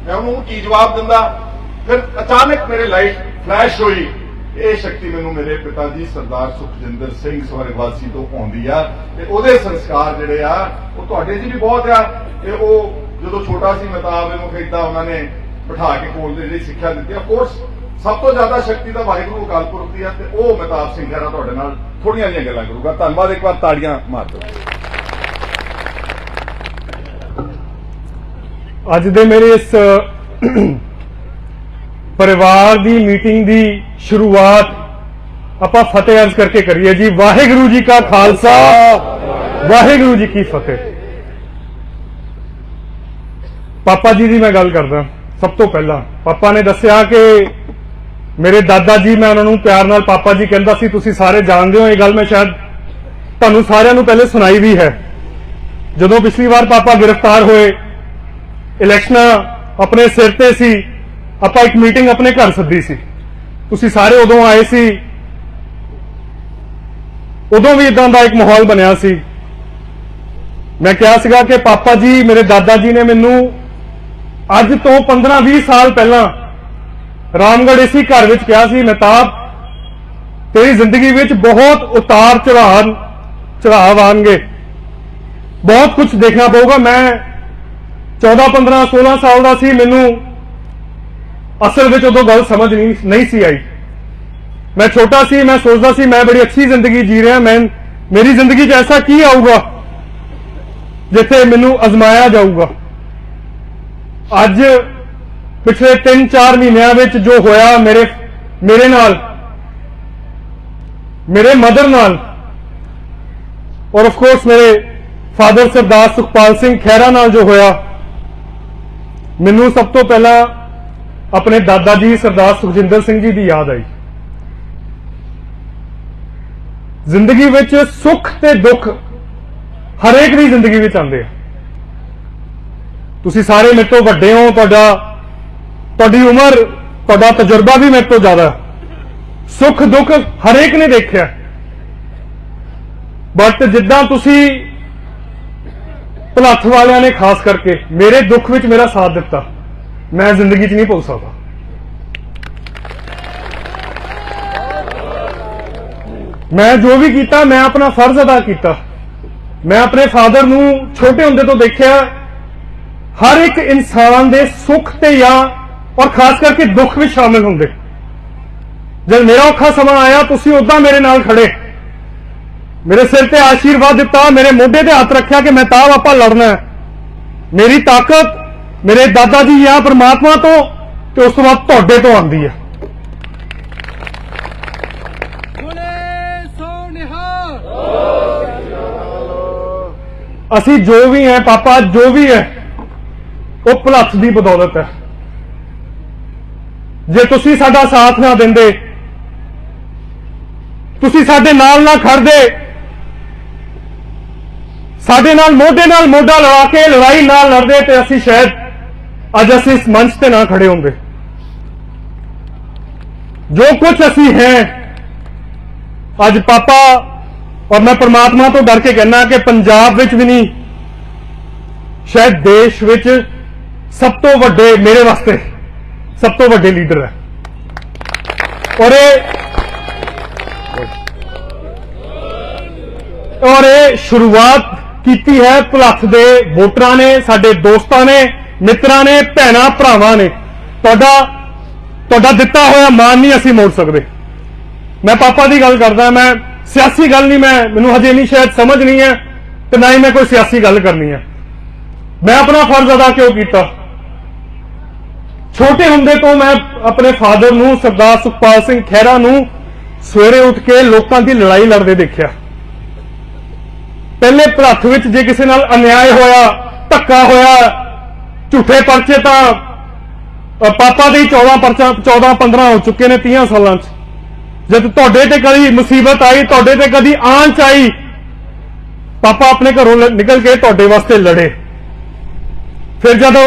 ਮੈਂ ਉਹਨੂੰ ਕੀ ਜਵਾਬ ਦਿੰਦਾ? ਫਿਰ ਅਚਾਨਕ ਮੇਰੇ ਲਾਈਟ ਫਲੈਸ਼ ਹੋਈ। ਇਹ ਸ਼ਕਤੀ ਮੈਨੂੰ ਮੇਰੇ ਪਿਤਾ ਜੀ, ਸਰਦਾਰ ਸੁਖਜਿੰਦਰ ਸਿੰਘ ਸਵਰਗਵਾਸੀ ਤੋਂ ਆਉਂਦੀ ਆ ਤੇ ਉਹਦੇ ਸੰਸਕਾਰ ਜਿਹੜੇ ਆ, ਉਹ ਤੁਹਾਡੇ ਜੀ ਵੀ ਬਹੁਤ ਆ। ਤੇ ਉਹ ਜਦੋਂ ਛੋਟਾ ਸੀ ਮਤਾਬ ਇਹਨੂੰ ਖੇਡਦਾ ਉਹਨਾਂ ਨੇ ਬਿਠਾ ਕੇ ਕੋਲ ਦੇ ਜਿਹੜੀ ਸਿੱਖਿਆ ਦਿੱਤੀ। ਆ ਕੋਰਸ ਸਭ ਤੋਂ ਜ਼ਿਆਦਾ ਸ਼ਕਤੀ ਤਾਂ ਵਾਹਿਗੁਰੂ ਅਕਾਲ ਪੁਰਖ ਦੀ ਆ ਤੇ ਉਹ ਮਤਾਬ ਸਿੰਘ ਖਹਿਰਾ ਤੁਹਾਡੇ ਨਾਲ ਥੋੜੀਆਂ ਜਿਹੀਆਂ ਗੱਲਾਂ ਕਰੂਗਾ। ਧੰਨਵਾਦ ਇੱਕ ਵਾਰ ਤਾੜੀਆਂ ਮਾਰ ਦਿਓ ਅੱਜ ਦੇ ਮੇਰੇ ਇਸ ਪਰਿਵਾਰ ਦੀ ਮੀਟਿੰਗ ਦੀ ਸ਼ੁਰੂਆਤ ਆਪਾਂ ਫਤਿਹ ਅਰਜ਼ ਕਰਕੇ ਕਰੀਏ ਜੀ। ਵਾਹਿਗੁਰੂ ਜੀ ਕਾ ਖਾਲਸਾ, ਵਾਹਿਗੁਰੂ ਜੀ ਕੀ ਫਤਿਹ। ਪਾਪਾ ਜੀ ਦੀ ਮੈਂ ਗੱਲ ਕਰਦਾ, ਸਭ ਤੋਂ ਪਹਿਲਾਂ। ਪਾਪਾ ਨੇ ਦੱਸਿਆ ਕਿ ਮੇਰੇ ਦਾਦਾ ਜੀ, ਮੈਂ ਉਹਨਾਂ ਨੂੰ ਪਿਆਰ ਨਾਲ ਪਾਪਾ ਜੀ ਕਹਿੰਦਾ ਸੀ, ਤੁਸੀਂ ਸਾਰੇ ਜਾਣਦੇ ਹੋ ਇਹ ਗੱਲ, ਮੈਂ ਸ਼ਾਇਦ ਤੁਹਾਨੂੰ ਸਾਰਿਆਂ ਨੂੰ ਪਹਿਲੇ ਸੁਣਾਈ ਵੀ ਹੈ। ਜਦੋਂ ਪਿਛਲੀ ਵਾਰ ਪਾਪਾ ਗ੍ਰਿਫਤਾਰ ਹੋਏ, ਇਲੈਕਸ਼ਨਾਂ ਆਪਣੇ ਸਿਰ ਤੇ ਸੀ ਆਪਾਂ ਇੱਕ ਮੀਟਿੰਗ ਆਪਣੇ ਘਰ ਸੱਦੀ ਸੀ। ਤੁਸੀਂ ਸਾਰੇ ਉਦੋਂ ਆਏ ਸੀ। ਉਦੋਂ ਵੀ ਇਦਾਂ ਦਾ ਇੱਕ ਮਾਹੌਲ ਬਣਿਆ ਸੀ। ਮੈਂ ਕਿਹਾ ਸੀਗਾ ਕਿ ਪਾਪਾ ਜੀ, ਮੇਰੇ ਦਾਦਾ ਜੀ ਨੇ ਮੈਨੂੰ ਅੱਜ ਤੋਂ 15-20 ਸਾਲ ਪਹਿਲਾਂ ਰਾਮਗੜ੍ਹ ਇਸੀ ਘਰ ਵਿੱਚ ਕਿਹਾ ਸੀ, ਮਹਿਤਾਬ, ਤੇਰੀ ਜ਼ਿੰਦਗੀ ਵਿੱਚ ਬਹੁਤ ਉਤਾਰ ਚੜਾਅ ਚੜਾਵ ਆਣਗੇ ਬਹੁਤ ਕੁਝ ਦੇਖਣਾ ਪਊਗਾ। ਮੈਂ 14 15 16 ਸਾਲ ਦਾ ਸੀ। ਮੈਨੂੰ ਅਸਲ ਵਿੱਚ ਉਦੋਂ ਗੱਲ ਸਮਝ ਨਹੀਂ ਨਹੀਂ ਸੀ ਆਈ। ਮੈਂ ਛੋਟਾ ਸੀ, ਮੈਂ ਸੋਚਦਾ ਸੀ, ਮੈਂ ਬੜੀ ਅੱਛੀ ਜ਼ਿੰਦਗੀ ਜੀ ਰਿਹਾ, ਮੈਂ ਮੇਰੀ ਜ਼ਿੰਦਗੀ 'ਚ ਐਸਾ ਕੀ ਆਊਗਾ ਜਿੱਥੇ ਮੈਨੂੰ ਅਜ਼ਮਾਇਆ ਜਾਊਗਾ? ਅੱਜ ਪਿਛਲੇ 3-4 ਮਹੀਨਿਆਂ ਵਿੱਚ ਜੋ ਹੋਇਆ ਮੇਰੇ ਮੇਰੇ ਨਾਲ, ਮੇਰੇ ਮਦਰ ਨਾਲ, ਔਰ ਆਫ ਕੋਰਸ ਮੇਰੇ ਫਾਦਰ ਸਰਦਾਰ ਸੁਖਪਾਲ ਸਿੰਘ ਖਹਿਰਾ ਨਾਲ ਜੋ ਹੋਇਆ, ਮੈਨੂੰ ਸਭ ਤੋਂ ਪਹਿਲਾਂ ਆਪਣੇ ਦਾਦਾ ਜੀ ਸਰਦਾਰ ਸੁਖਜਿੰਦਰ ਸਿੰਘ ਜੀ ਦੀ ਯਾਦ ਆਈ। ਜ਼ਿੰਦਗੀ ਵਿੱਚ ਸੁੱਖ ਤੇ ਦੁੱਖ ਹਰੇਕ ਦੀ ਜ਼ਿੰਦਗੀ ਵਿੱਚ ਆਉਂਦੇ ਆ। ਤੁਸੀਂ ਸਾਰੇ ਮੇਰੇ ਤੋਂ ਵੱਡੇ ਹੋ, ਤੁਹਾਡਾ, ਤੁਹਾਡੀ ਉਮਰ, ਤੁਹਾਡਾ ਤਜਰਬਾ ਵੀ ਮੇਰੇ ਤੋਂ ਜ਼ਿਆਦਾ। ਸੁੱਖ ਦੁੱਖ ਹਰੇਕ ਨੇ ਦੇਖਿਆ। ਬਟ ਜਿੱਦਾਂ ਤੁਸੀਂ ਭਲੱਥ ਵਾਲਿਆਂ ਨੇ ਖਾਸ ਕਰਕੇ ਮੇਰੇ ਦੁੱਖ ਵਿੱਚ ਮੇਰਾ ਸਾਥ ਦਿੱਤਾ। ਮੈਂ ਜ਼ਿੰਦਗੀ 'ਚ ਨਹੀਂ ਭੁੱਲ ਸਕਦਾ। ਮੈਂ ਜੋ ਵੀ ਕੀਤਾ, ਮੈਂ ਆਪਣਾ ਫਰਜ਼ ਅਦਾ ਕੀਤਾ। ਮੈਂ ਆਪਣੇ ਫਾਦਰ ਨੂੰ ਛੋਟੇ ਹੁੰਦੇ ਤੋਂ ਦੇਖਿਆ। ਹਰ ਇੱਕ ਇਨਸਾਨ ਦੇ ਸੁੱਖ ਤੇ ਜਾਂ, ਔਰ ਖਾਸ ਕਰਕੇ ਦੁੱਖ ਵੀ ਸ਼ਾਮਿਲ ਹੁੰਦੇ। ਜਦ ਮੇਰਾ ਔਖਾ ਸਮਾਂ ਆਇਆ, ਤੁਸੀਂ ਉਦਾਂ ਮੇਰੇ ਨਾਲ ਖੜੇ। ਮੇਰੇ ਸਿਰ ਤੇ ਆਸ਼ੀਰਵਾਦ ਦਿੱਤਾ, ਮੇਰੇ ਮੋਢੇ ਤੇ ਹੱਥ ਰੱਖਿਆ ਕਿ ਮੈਂ ਤਾਂ ਆਪਾਂ ਲੜਨਾ ਮੇਰੀ ਤਾਕਤ ਮੇਰੇ ਦਾਦਾ ਜੀ ਜਾਂ ਪ੍ਰਮਾਤਮਾ ਤੋਂ ਤੇ ਉਸ ਤੋਂ ਬਾਅਦ ਤੁਹਾਡੇ ਤੋਂ ਆਉਂਦੀ ਹੈ ਅਸੀਂ ਜੋ ਵੀ ਹੈ ਪਾਪਾ ਜੋ ਵੀ ਹੈ ਉਹ ਭਲੱਥ ਦੀ ਬਦੌਲਤ ਹੈ ਜੇ ਤੁਸੀਂ ਸਾਡਾ ਸਾਥ ਨਾ ਦਿੰਦੇ ਤੁਸੀਂ ਸਾਡੇ ਨਾਲ ਨਾ ਖੜਦੇ ਸਾਡੇ ਨਾਲ ਮੋਢੇ ਨਾਲ ਮੋਢਾ ਲਗਾ ਕੇ ਲੜਾਈ ਨਾਲ ਲੜਦੇ ਤੇ ਅਸੀਂ ਸ਼ਾਇਦ ਅੱਜ ਅਸੀਂ ਇਸ ਮੰਚ ਤੇ ਨਾ ਖੜੇ ਹੁੰਦੇ ਜੋ ਕੁਝ ਅਸੀਂ ਹੈ, ਅੱਜ ਪਾਪਾ, ਔਰ ਮੈਂ ਪਰਮਾਤਮਾ ਤੋਂ ਡਰ ਕੇ ਕਹਿਣਾ ਕਿ ਪੰਜਾਬ ਵਿੱਚ ਵੀ ਨਹੀਂ, ਸ਼ਾਇਦ ਦੇਸ਼ ਵਿੱਚ ਸਭ ਤੋਂ ਵੱਡੇ ਮੇਰੇ ਵਾਸਤੇ ਸਭ ਤੋਂ ਵੱਡੇ ਲੀਡਰ ਹੈ। ਔਰ ਇਹ ਔਰ ਇਹ ਸ਼ੁਰੂਆਤ ਕੀਤੀ ਹੈ ਭਲੱਥ ਦੇ ਵੋਟਰਾਂ ਨੇ, ਸਾਡੇ ਦੋਸਤਾਂ ਨੇ ਮਿੱਤਰਾਂ ਨੇ, ਭੈਣਾਂ, ਭਰਾਵਾਂ ਨੇ, ਤੁਹਾਡਾ ਤੁਹਾਡਾ ਦਿੱਤਾ ਹੋਇਆ ਮਾਨ ਨਹੀਂ ਅਸੀਂ ਮੋੜ ਸਕਦੇ। ਮੈਂ ਪਾਪਾ ਦੀ ਗੱਲ ਕਰਦਾ, ਮੈਂ ਸਿਆਸੀ ਗੱਲ ਨਹੀਂ, ਮੈਂ, ਮੈਨੂੰ ਹਜੇ ਨਹੀਂ, ਸ਼ਾਇਦ ਸਮਝ ਨਹੀਂ ਹੈ ਤੇ ਨਾ ਹੀ ਮੈਂ ਕੋਈ ਸਿਆਸੀ ਗੱਲ ਕਰਨੀ ਹੈ। ਮੈਂ ਆਪਣਾ ਫਰਜ਼ ਅਦਾ ਕਿਉਂ ਕੀਤਾ? ਛੋਟੇ ਹੁੰਦੇ ਤੋਂ ਮੈਂ ਆਪਣੇ ਫਾਦਰ ਨੂੰ, ਸਰਦਾਰ ਸੁਖਪਾਲ ਸਿੰਘ ਖਹਿਰਾ ਨੂੰ ਸਵੇਰੇ ਉੱਠ ਕੇ ਲੋਕਾਂ ਦੀ ਲੜਾਈ ਲੜਦੇ ਦੇਖਿਆ। ਪਹਿਲੇ ਭਰੱਥ ਵਿੱਚ ਜੇ ਕਿਸੇ ਨਾਲ ਅਨਿਆਏ ਹੋਇਆ, ਧੱਕਾ ਹੋਇਆ ਝੂਠੇ ਪਰਚੇ ਤਾਂ ਪਾਪਾ ਦੇ ਹੀ 14 ਪਰਚਾ 14 15 ਹੋ ਚੁੱਕੇ ਨੇ 30 ਸਾਲਾਂ 'ਚ। ਜਦ ਤੁਹਾਡੇ ਤੇ ਕਦੀ ਮੁਸੀਬਤ ਆਈ, ਤੁਹਾਡੇ ਤੇ ਕਦੀ ਆਂਚ ਆਈ, ਪਾਪਾ ਆਪਣੇ ਘਰੋਂ ਨਿਕਲ ਕੇ ਤੁਹਾਡੇ ਵਾਸਤੇ ਲੜੇ। ਫਿਰ ਜਦੋਂ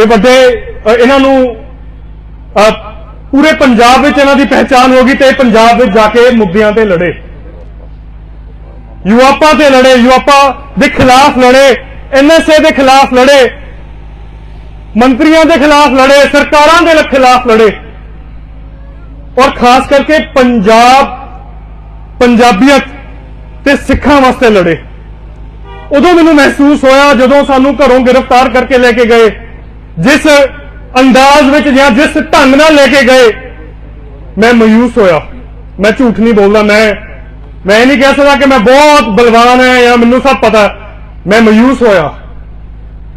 ਇਹ ਵੱਡੇ ਇਹਨਾਂ ਨੂੰ ਪੂਰੇ ਪੰਜਾਬ ਵਿੱਚ ਇਹਨਾਂ ਦੀ ਪਹਿਚਾਨ ਹੋ ਗਈ ਤੇ ਇਹ ਪੰਜਾਬ ਵਿੱਚ ਜਾ ਕੇ ਮੁੱਦਿਆਂ ਤੇ ਲੜੇ। ਯੂਆਪਾ ਤੇ ਲੜੇ, ਯੂਆਪਾ ਦੇ ਖਿਲਾਫ ਲੜੇ ਐਨਐਸਏ ਦੇ ਖਿਲਾਫ ਲੜੇ। ਮੰਤਰੀਆਂ ਦੇ ਖਿਲਾਫ ਲੜੇ, ਸਰਕਾਰਾਂ ਦੇ ਖਿਲਾਫ ਲੜੇ। ਔਰ ਖਾਸ ਕਰਕੇ ਪੰਜਾਬ, ਪੰਜਾਬੀਅਤ ਤੇ ਸਿੱਖਾਂ ਵਾਸਤੇ ਲੜੇ। ਉਦੋਂ ਮੈਨੂੰ ਮਹਿਸੂਸ ਹੋਇਆ ਜਦੋਂ ਸਾਨੂੰ ਘਰੋਂ ਗ੍ਰਿਫਤਾਰ ਕਰਕੇ ਲੈ ਕੇ ਗਏ। ਜਿਸ ਅੰਦਾਜ਼ ਵਿੱਚ ਜਾਂ ਜਿਸ ਢੰਗ ਨਾਲ ਲੈ ਕੇ ਗਏ, ਮੈਂ ਮਾਯੂਸ ਹੋਇਆ। ਮੈਂ ਝੂਠ ਨਹੀਂ ਬੋਲਦਾ, ਮੈਂ ਮੈਂ ਇਹ ਨਹੀਂ ਕਹਿ ਸਕਦਾ ਕਿ ਮੈਂ ਬਹੁਤ ਬਲਵਾਨ ਹਾਂ ਜਾਂ ਮੈਨੂੰ ਸਭ ਪਤਾ। ਮੈਂ ਮਾਯੂਸ ਹੋਇਆ।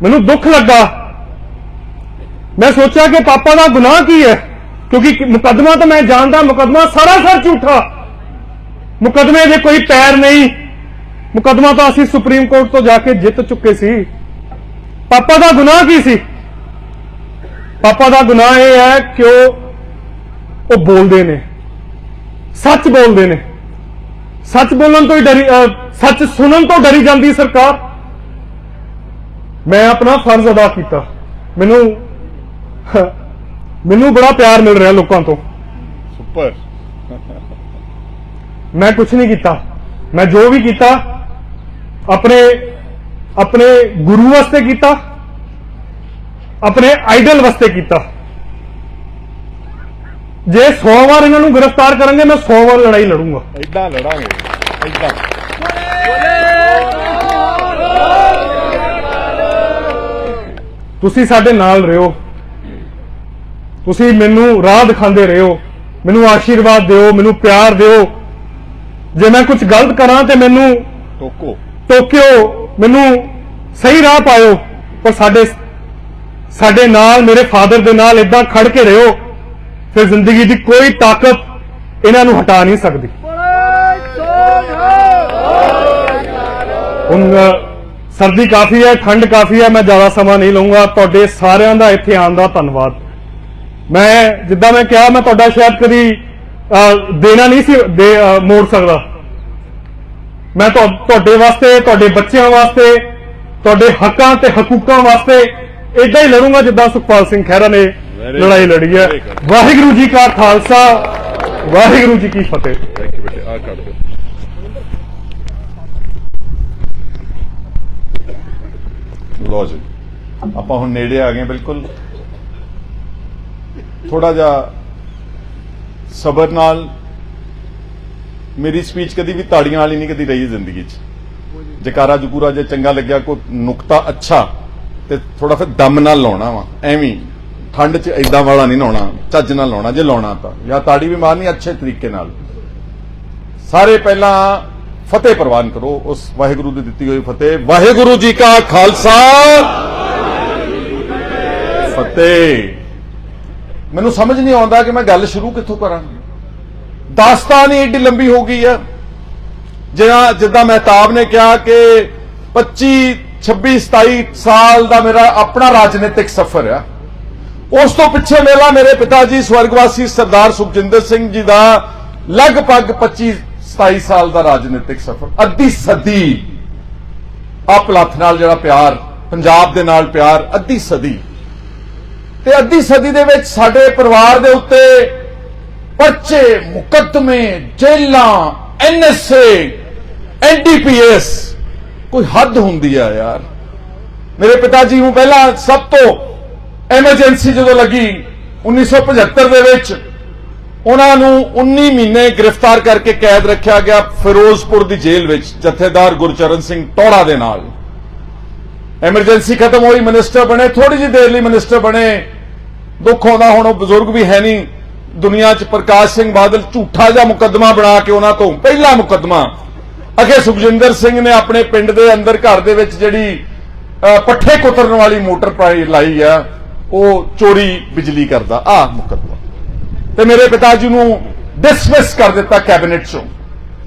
ਮੈਨੂੰ ਦੁੱਖ ਲੱਗਾ ਮੈਂ ਸੋਚਿਆ ਕਿ ਪਾਪਾ ਦਾ ਗੁਨਾਹ ਕੀ ਹੈ? ਕਿਉਂਕਿ ਮੁਕੱਦਮਾ ਤਾਂ ਮੈਂ ਜਾਣਦਾ, ਮੁਕੱਦਮਾ ਸਰਾਸਰ ਝੂਠਾ। ਮੁਕੱਦਮੇ ਦੇ ਕੋਈ ਪੈਰ ਨਹੀਂ। ਮੁਕੱਦਮਾ ਤਾਂ ਅਸੀਂ ਸੁਪਰੀਮ ਕੋਰਟ ਤੋਂ ਜਾ ਕੇ ਜਿੱਤ ਚੁੱਕੇ ਸੀ। ਪਾਪਾ ਦਾ ਗੁਨਾਹ ਕੀ ਸੀ? ਪਾਪਾ ਦਾ ਗੁਨਾਹ ਇਹ ਹੈ ਕਿ ਉਹ ਉਹ ਬੋਲਦੇ ਨੇ। ਸੱਚ ਬੋਲਦੇ ਨੇ। ਸੱਚ ਬੋਲਣ ਤੋਂ ਹੀ ਡਰੀ ਸੱਚ ਸੁਣਨ ਤੋਂ ਡਰੀ ਜਾਂਦੀ ਸਰਕਾਰ। ਮੈਂ ਆਪਣਾ ਫਰਜ਼ ਅਦਾ ਕੀਤਾ। ਮੈਨੂੰ ਮੈਨੂੰ ਬੜਾ ਪਿਆਰ ਮਿਲ ਰਿਹਾ ਲੋਕਾਂ ਤੋਂ। ਸੁਪਰ ਮੈਂ ਕੁਝ ਨਹੀਂ ਕੀਤਾ। ਮੈਂ ਜੋ ਵੀ ਕੀਤਾ ਆਪਣੇ ਆਪਣੇ ਗੁਰੂ ਵਾਸਤੇ ਕੀਤਾ ਆਪਣੇ ਆਈਡਲ ਵਾਸਤੇ ਕੀਤਾ। ਜੇ 100 ਵਾਰ ਇਹਨਾਂ ਨੂੰ ਗ੍ਰਿਫਤਾਰ ਕਰਾਂਗੇ ਮੈਂ 100 ਵਾਰ ਲੜਾਈ ਲੜੂੰਗਾ। ਇਦਾਂ ਲੜਾਂਗੇ ਇਦਾਂ ਤੁਸੀਂ ਸਾਡੇ ਨਾਲ ਰਹੋ। ਤੁਸੀਂ ਮੈਨੂੰ ਰਾਹ ਦਿਖਾਉਂਦੇ ਰਹੋ ਮੈਨੂੰ ਆਸ਼ੀਰਵਾਦ ਦਿਓ ਮੈਨੂੰ ਪਿਆਰ ਦਿਓ। ਜੇ ਮੈਂ ਕੁਝ ਗਲਤ ਕਰਾਂ ਤੇ ਮੈਨੂੰ ਟੋਕੋ। ਟੋਕਿਓ ਮੈਨੂੰ ਸਹੀ ਰਾਹ ਪਾਇਓ ਪਰ ਸਾਡੇ ਸਾਡੇ ਨਾਲ ਮੇਰੇ ਫਾਦਰ ਦੇ ਨਾਲ ਇਦਾਂ ਖੜ ਕੇ ਰਹੋ ਫਿਰ ਜ਼ਿੰਦਗੀ ਦੀ ਕੋਈ ਤਾਕਤ ਇਹਨਾਂ ਨੂੰ ਹਟਾ ਨਹੀਂ ਸਕਦੀ। ਹੁਣ ਸਰਦੀ ਕਾਫੀ ਹੈ ਠੰਡ ਕਾਫੀ ਹੈ ਮੈਂ ਜ਼ਿਆਦਾ ਸਮਾਂ ਨਹੀਂ ਲਵਾਂਗਾ ਤੁਹਾਡੇ ਸਾਰਿਆਂ ਦਾ ਇੱਥੇ ਆਉਣ ਦਾ ਧੰਨਵਾਦ। ਮੈਂ ਜਿੱਦਾਂ ਮੈਂ ਕਿਹਾ ਮੈਂ ਤੁਹਾਡਾ ਸ਼ਾਇਦ ਕਦੀ ਦੇਣਾ ਨਹੀਂ ਸੀ ਮੋੜ ਸਕਦਾ। ਮੈਂ ਤੁਹਾ- ਤੁਹਾਡੇ ਵਾਸਤੇ ਤੁਹਾਡੇ ਬੱਚਿਆਂ ਵਾਸਤੇ ਤੁਹਾਡੇ ਹੱਕਾਂ ਤੇ ਹਕੂਕਾਂ ਵਾਸਤੇ ਇਦਾਂ ਹੀ ਲੜੂੰਗਾ ਜਿੱਦਾਂ ਸੁਖਪਾਲ ਸਿੰਘ ਖਹਿਰਾ ਨੇ ਲੜਾਈ ਲੜੀ ਹੈ. ਵਾਹਿਗੁਰੂ ਜੀ ਕਾ ਖਾਲਸਾ ਵਾਹਿਗੁਰੂ ਜੀ ਕੀ ਫਤਿਹ। ਥੈਂਕ ਯੂ ਬੇਟੇ ਆ ਕੱਢ ਦਿਓ। ਲੋ ਜੀ ਆਪਾਂ ਹੁਣ ਨੇੜੇ ਆ ਗਏ ਬਿਲਕੁਲ। ਥੋੜਾ ਜਿਹਾ ਸਬਰ ਨਾਲ ਮੇਰੀ ਸਪੀਚ ਕਦੀ ਵੀ ਤਾੜੀਆਂ ਵਾਲੀ ਨਹੀਂ ਕਦੀ ਰਹੀ ਜ਼ਿੰਦਗੀ 'ਚ। ਜਕਾਰਾ ਜਕੂਰਾ ਜੇ ਚੰਗਾ ਲੱਗਿਆ, ਕੋਈ ਨੁਕਤਾ ਅੱਛਾ ਤੇ ਥੋੜਾ ਫਿਰ ਦਮ ਨਾਲ ਲਾਉਣਾ ਵਾ। ਐਵੇਂ ਠੰਡ 'ਚ ਐਦਾਂ ਵਾਲਾ ਨਹੀਂ ਲਾਉਣਾ, ਚੱਜ ਨਾਲ ਲਾਉਣਾ, ਜੇ ਲਾਉਣਾ ਤਾਂ। ਜਾਂ ਤਾੜੀ ਵੀ ਮਾਰਨੀ ਅੱਛੇ ਤਰੀਕੇ ਨਾਲ। ਸਾਰੇ ਪਹਿਲਾਂ ਫਤਿਹ ਪ੍ਰਵਾਨ ਕਰੋ, ਉਸ ਵਾਹਿਗੁਰੂ ਦੀ ਦਿੱਤੀ ਹੋਈ ਫਤਿਹ। ਵਾਹਿਗੁਰੂ ਜੀ ਕਾ ਖਾਲਸਾ! ਫਤਿਹ! ਮੈਨੂੰ ਸਮਝ ਨਹੀਂ ਆਉਂਦਾ ਕਿ ਮੈਂ ਗੱਲ ਸ਼ੁਰੂ ਕਿੱਥੋਂ ਕਰਾਂ। ਦਾਸਤਾਨ ਹੀ ਏਡੀ ਲੰਬੀ ਹੋ ਗਈ ਹੈ ਜਿਹਾ ਜਿੱਦਾਂ ਮਹਿਤਾਬ ਨੇ ਕਿਹਾ ਕਿ 25 26 27 ਸਾਲ ਦਾ ਮੇਰਾ ਆਪਣਾ ਰਾਜਨੀਤਿਕ ਸਫ਼ਰ ਆ। ਉਸ ਤੋਂ ਪਿੱਛੇ ਮੇਲਾ ਮੇਰੇ ਪਿਤਾ ਜੀ ਸਵਰਗਵਾਸੀ ਸਰਦਾਰ ਸੁਖਜਿੰਦਰ ਸਿੰਘ ਜੀ ਦਾ ਲਗਭਗ 25 27 ਸਾਲ ਦਾ ਰਾਜਨੀਤਿਕ ਸਫ਼ਰ। ਅੱਧੀ ਸਦੀ ਆਪਲੱਥ ਨਾਲ ਜਿਹੜਾ ਪਿਆਰ, ਪੰਜਾਬ ਦੇ ਨਾਲ ਪਿਆਰ, ਅੱਧੀ ਸਦੀ। ਤੇ ਅੱਧੀ ਸਦੀ ਦੇ ਵਿੱਚ ਸਾਡੇ ਪਰਿਵਾਰ ਦੇ ਉੱਤੇ ਪਰਚੇ, ਮੁਕੱਦਮੇ ਜੇਲਾਂ ਐਨਐਸਏ ਐਨਡੀਪੀਐਸ ਕੋਈ ਹੱਦ ਹੁੰਦੀ ਆ ਯਾਰ। ਮੇਰੇ ਪਿਤਾ ਜੀ ਨੂੰ ਪਹਿਲਾਂ ਸਭ ਤੋਂ ਐਮਰਜੈਂਸੀ ਜਦੋਂ ਲੱਗੀ 1975 ਦੇ ਵਿੱਚ, ਉਹਨਾਂ ਨੂੰ 19 ਮਹੀਨੇ ਗ੍ਰਿਫਤਾਰ ਕਰਕੇ ਕੈਦ ਰੱਖਿਆ ਗਿਆ ਫਿਰੋਜ਼ਪੁਰ ਦੀ ਜੇਲ੍ਹ ਵਿੱਚ, ਜਥੇਦਾਰ ਗੁਰਚਰਨ ਸਿੰਘ ਟੋੜਾ ਦੇ ਨਾਲ। ਐਮਰਜੈਂਸੀ ਖਤਮ ਹੋਈ ਮਿਨਿਸਟਰ ਬਣੇ ਥੋੜੀ ਜਿਹੀ ਦੇਰ ਲਈ ਮਿਨਿਸਟਰ ਬਣੇ। ਦੁੱਖ ਆਉਂਦਾ, ਹੁਣ ਉਹ ਬਜ਼ੁਰਗ ਵੀ ਹੈ ਨਹੀਂ। ਦੁਨੀਆ 'ਚ ਪ੍ਰਕਾਸ਼ ਸਿੰਘ ਬਾਦਲ ਝੂਠਾ ਜਿਹਾ ਮੁਕੱਦਮਾ ਬਣਾ ਕੇ ਉਹਨਾਂ ਤੋਂ, ਪਹਿਲਾ ਮੁਕੱਦਮਾ। ਅਗੇ ਸੁਖਜਿੰਦਰ ਸਿੰਘ ਨੇ ਆਪਣੇ ਪਿੰਡ ਦੇ ਅੰਦਰ ਘਰ ਦੇ ਵਿੱਚ ਜਿਹੜੀ ਪੱਠੇ ਕੁਤਰਨ ਵਾਲੀ ਮੋਟਰ ਪਾਈ, ਲਾਈ ਆ, ਉਹ ਚੋਰੀ ਬਿਜਲੀ ਕਰਦਾ, ਆ ਮੁਕੱਦਮਾ। ਤੇ ਮੇਰੇ ਪਿਤਾ ਜੀ ਨੂੰ ਡਿਸਮਿਸ ਕਰ ਦਿੱਤਾ ਕੈਬਨਿਟ ਚੋਂ।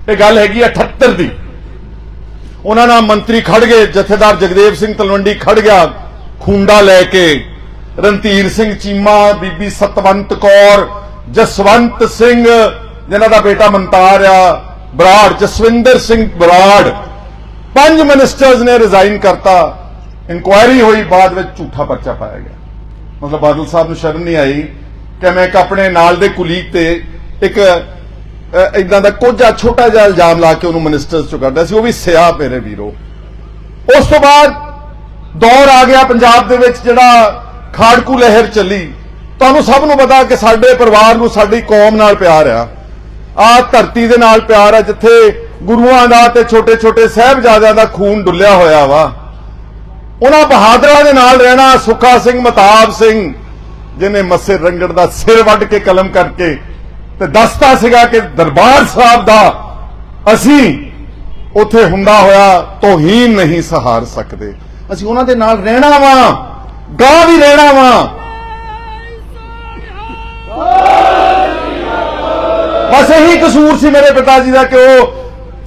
ਇਹ ਗੱਲ ਹੈਗੀ 78 ਦੀ। ਉਹਨਾਂ ਨਾਲ ਮੰਤਰੀ ਖੜ ਗਏ, ਜਥੇਦਾਰ ਜਗਦੇਵ ਸਿੰਘ ਤਲਵੰਡੀ ਖੜ ਗਿਆ, ਖੁੰਡਾ ਲੈ ਕੇ। ਰਣਧੀਰ ਸਿੰਘ ਚੀਮਾ, ਬੀਬੀ ਸਤਵੰਤ ਕੌਰ, ਜਸਵੰਤ ਸਿੰਘ, ਜਿਨ੍ਹਾਂ ਦਾ ਬੇਟਾ ਮੰਤਾਰ ਆ, ਬਰਾੜ, ਜਸਵਿੰਦਰ ਸਿੰਘ ਬਰਾੜ। ਪੰਜ ਮਿਨਿਸਟਰਸ ਨੇ ਰਿਜ਼ਾਈਨ ਕਰਤਾ। ਇਨਕੁਆਇਰੀ ਹੋਈ, ਬਾਅਦ ਵਿੱਚ ਝੂਠਾ ਪਰਚਾ ਪਾਇਆ ਗਿਆ। ਮਤਲਬ ਬਾਦਲ ਸਾਹਿਬ ਨੂੰ ਸ਼ਰਮ ਨਹੀਂ ਆਈ ਕਿ ਮੈਂ ਇੱਕ ਆਪਣੇ ਨਾਲ ਦੇ ਕੁਲੀਗ ਤੇ ਇੱਕ ਇਦਾਂ ਦਾ ਕੋਝਾ ਛੋਟਾ ਜਿਹਾ ਇਲਜ਼ਾਮ ਲਾ ਕੇ ਉਹਨੂੰ ਮਿਨਿਸਟਰਸ ਚੋਂ ਕੱਢਿਆ ਸੀ, ਉਹ ਵੀ ਸਿਆ ਮੇਰੇ ਵੀਰੋ। ਉਸ ਤੋਂ ਬਾਅਦ ਦੌਰ ਆ ਗਿਆ ਪੰਜਾਬ ਦੇ ਵਿੱਚ ਜਿਹੜਾ ਖਾੜਕੂ ਲਹਿਰ ਚੱਲੀ। ਤੁਹਾਨੂੰ ਸਭ ਨੂੰ ਪਤਾ ਕਿ ਸਾਡੇ ਪਰਿਵਾਰ ਨੂੰ ਸਾਡੀ ਕੌਮ ਨਾਲ ਪਿਆਰ ਆ। ਆ ਧਰਤੀ ਦੇ ਨਾਲ ਪਿਆਰ ਆ, ਜਿੱਥੇ ਗੁਰੂਆਂ ਦਾ ਤੇ ਛੋਟੇ ਛੋਟੇ ਸਹਿਬਜ਼ਾਦਿਆਂ ਦਾ ਖੂਨ ਡੁੱਲਿਆ ਹੋਇਆ ਵਾ। ਉਹਨਾਂ ਬਹਾਦਰਾਂ ਦੇ ਨਾਲ ਰਹਿਣਾ ਸੁੱਖਾ ਸਿੰਘ, ਮਤਾਬ ਸਿੰਘ ਜਿਨੇ ਮੱਸੇ ਰੰਗੜ ਦਾ ਸਿਰ ਵੱਢ ਕੇ ਕਲਮ ਕਰਕੇ ਤੇ ਦੱਸਦਾ ਸੀਗਾ ਕਿ ਦਰਬਾਰ ਸਾਹਿਬ ਦਾ ਅਸੀਂ ਉੱਥੇ ਹੁੰਦਾ ਹੋਇਆ ਤੋਹੀਨ ਨਹੀਂ ਸਹਾਰ ਸਕਦੇ। ਅਸੀਂ ਉਹਨਾਂ ਦੇ ਨਾਲ ਰਹਿਣਾ ਵਾ ਗਾਂ ਵੀ ਰਹਿਣਾ ਵਾ। ਬਸ ਇਹੀ ਕਸੂਰ ਸੀ ਮੇਰੇ ਪਿਤਾ ਜੀ ਦਾ ਕਿ ਉਹ